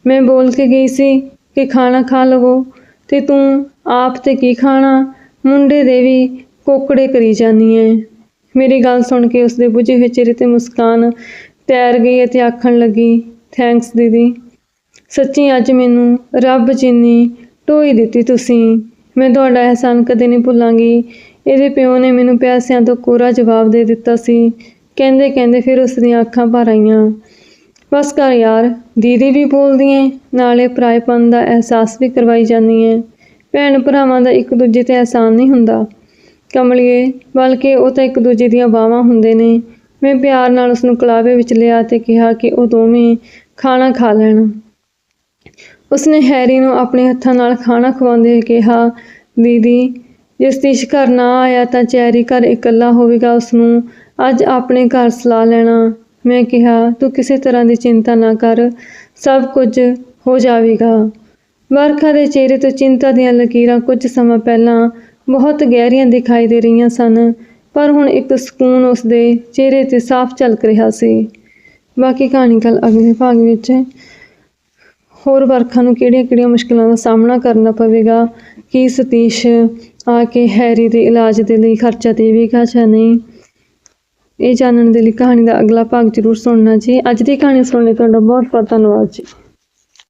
ਮੈਂ ਬੋਲ ਕੇ ਗਈ ਸੀ ਕਿ ਖਾਣਾ ਖਾ ਲਵੋ ਤੇ ਤੂੰ ਆਪ ਤੇ ਕੀ ਖਾਣਾ? ਮੁੰਡੇ ਦੇ ਵੀ ਕੋਕੜੇ ਕਰੀ ਜਾਨੀ ਐ ਮੇਰੀ ਗੱਲ ਸੁਣ ਕੇ ਉਸਦੇ ਬੁਝੇ ਹੋਏ ਚਿਹਰੇ ਤੇ ਮੁਸਕਾਨ ਤੈਰ ਗਈ ਅਤੇ ਆਖਣ ਲੱਗੀ ਥੈਂਕਸ ਦੀਦੀ। ਸੱਚੀ ਅੱਜ ਮੈਨੂੰ ਰੱਬ ਜਿੰਨੀ ਢੋਈ ਦਿੱਤੀ ਤੁਸੀਂ। ਮੈਂ ਤੁਹਾਡਾ ਅਹਿਸਾਨ ਕਦੇ ਨਹੀਂ ਭੁੱਲਾਂਗੀ। ਇਹਦੇ ਪਿਓ ਨੇ ਮੈਨੂੰ ਪਿਆਸਿਆਂ ਤੋਂ ਕੋਰਾ ਜਵਾਬ ਦੇ ਦਿੱਤਾ ਸੀ। ਕਹਿੰਦੇ ਕਹਿੰਦੇ ਫਿਰ ਉਸ ਦੀਆਂ ਅੱਖਾਂ ਭਰ ਆਈਆਂ। ਬਸ ਕਰ ਯਾਰ, ਦੀਦੀ ਵੀ ਬੋਲਦੀ ਏ, ਨਾਲੇ ਪਰਾਏਪਨ ਦਾ ਅਹਿਸਾਸ ਵੀ ਕਰਵਾਈ ਜਾਂਦੀ ਏ। ਭੈਣ ਭਰਾਵਾਂ ਦਾ ਇੱਕ ਦੂਜੇ ਤੇ ਅਹਿਸਾਨ ਨਹੀਂ ਹੁੰਦਾ। ਕਮਲੀਏ, ਬਲਕਿ ਉਹ ਤਾਂ ਇੱਕ ਦੂਜੇ ਦੀਆਂ ਬਾਹਾਂ ਹੁੰਦੇ ਨੇ। ਮੈਂ ਪਿਆਰ ਨਾਲ ਉਸ ਨੂੰ ਕਲਾਵੇ ਵਿੱਚ ਲਿਆ ਤੇ ਕਿਹਾ ਕਿ ਉਹ ਦੋਵੇਂ ਖਾਣਾ ਖਾ ਲੈਣ। ਉਸਨੇ ਹੈਰੀ ਨੂੰ ਆਪਣੇ ਹੱਥਾਂ ਨਾਲ ਖਾਣਾ ਖਵਾਉਂਦੇ ਹੋਏ ਕਿਹਾ, ਦੀਦੀ, ਜੇ ਸਤੀਸ਼ ਘਰ ਨਾ ਆਇਆ ਤਾਂ ਚੈਰੀ ਘਰ ਇਕੱਲਾ ਹੋਵੇਗਾ ਉਸ ਨੂੰ ਅੱਜ ਆਪਣੇ ਘਰ ਸਲਾਹ ਲੈਣਾ। ਮੈਂ ਕਿਹਾ, ਤੂੰ ਕਿਸੇ ਤਰ੍ਹਾਂ ਦੀ ਚਿੰਤਾ ਨਾ ਕਰ, ਸਭ ਕੁਝ ਹੋ ਜਾਵੇਗਾ। ਵਰਖਾ ਦੇ ਚਿਹਰੇ ਤੋਂ ਚਿੰਤਾ ਦੀਆਂ ਲਕੀਰਾਂ ਕੁਝ ਸਮਾਂ ਪਹਿਲਾਂ ਬਹੁਤ ਗਹਿਰੀਆਂ ਦਿਖਾਈ ਦੇ ਰਹੀਆਂ ਸਨ, ਪਰ ਹੁਣ ਇੱਕ ਸਕੂਨ ਉਸ ਦੇ ਚਿਹਰੇ ਤੇ ਸਾਫ਼ ਝਲਕ ਰਿਹਾ ਸੀ। ਬਾਕੀ ਕਹਾਣੀ ਕੱਲ ਅਗਲੇ ਭਾਗ ਵਿੱਚ ਹੋਰ ਵਰਖਾ ਨੂੰ ਕਿਹੜੀਆਂ-ਕਿਹੜੀਆਂ ਮੁਸ਼ਕਲਾਂ ਦਾ ਸਾਹਮਣਾ ਕਰਨਾ ਪਵੇਗਾ? ਕੀ ਸਤੀਸ਼ ਆ ਕੇ ਹੈਰੀ ਦੇ ਇਲਾਜ ਦੇ ਲਈ ਖਰਚਾ ਦੇਵੇਗਾ ਜਾਂ ਨਹੀਂ? ਇਹ ਜਾਣਨ ਦੇ ਲਈ ਕਹਾਣੀ ਦਾ ਅਗਲਾ ਭਾਗ ਜ਼ਰੂਰ ਸੁਣਨਾ ਜੀ। ਅੱਜ ਦੀ ਕਹਾਣੀ ਸੁਣਨ ਲਈ ਤੁਹਾਡਾ ਬਹੁਤ ਬਹੁਤ ਧੰਨਵਾਦ ਜੀ।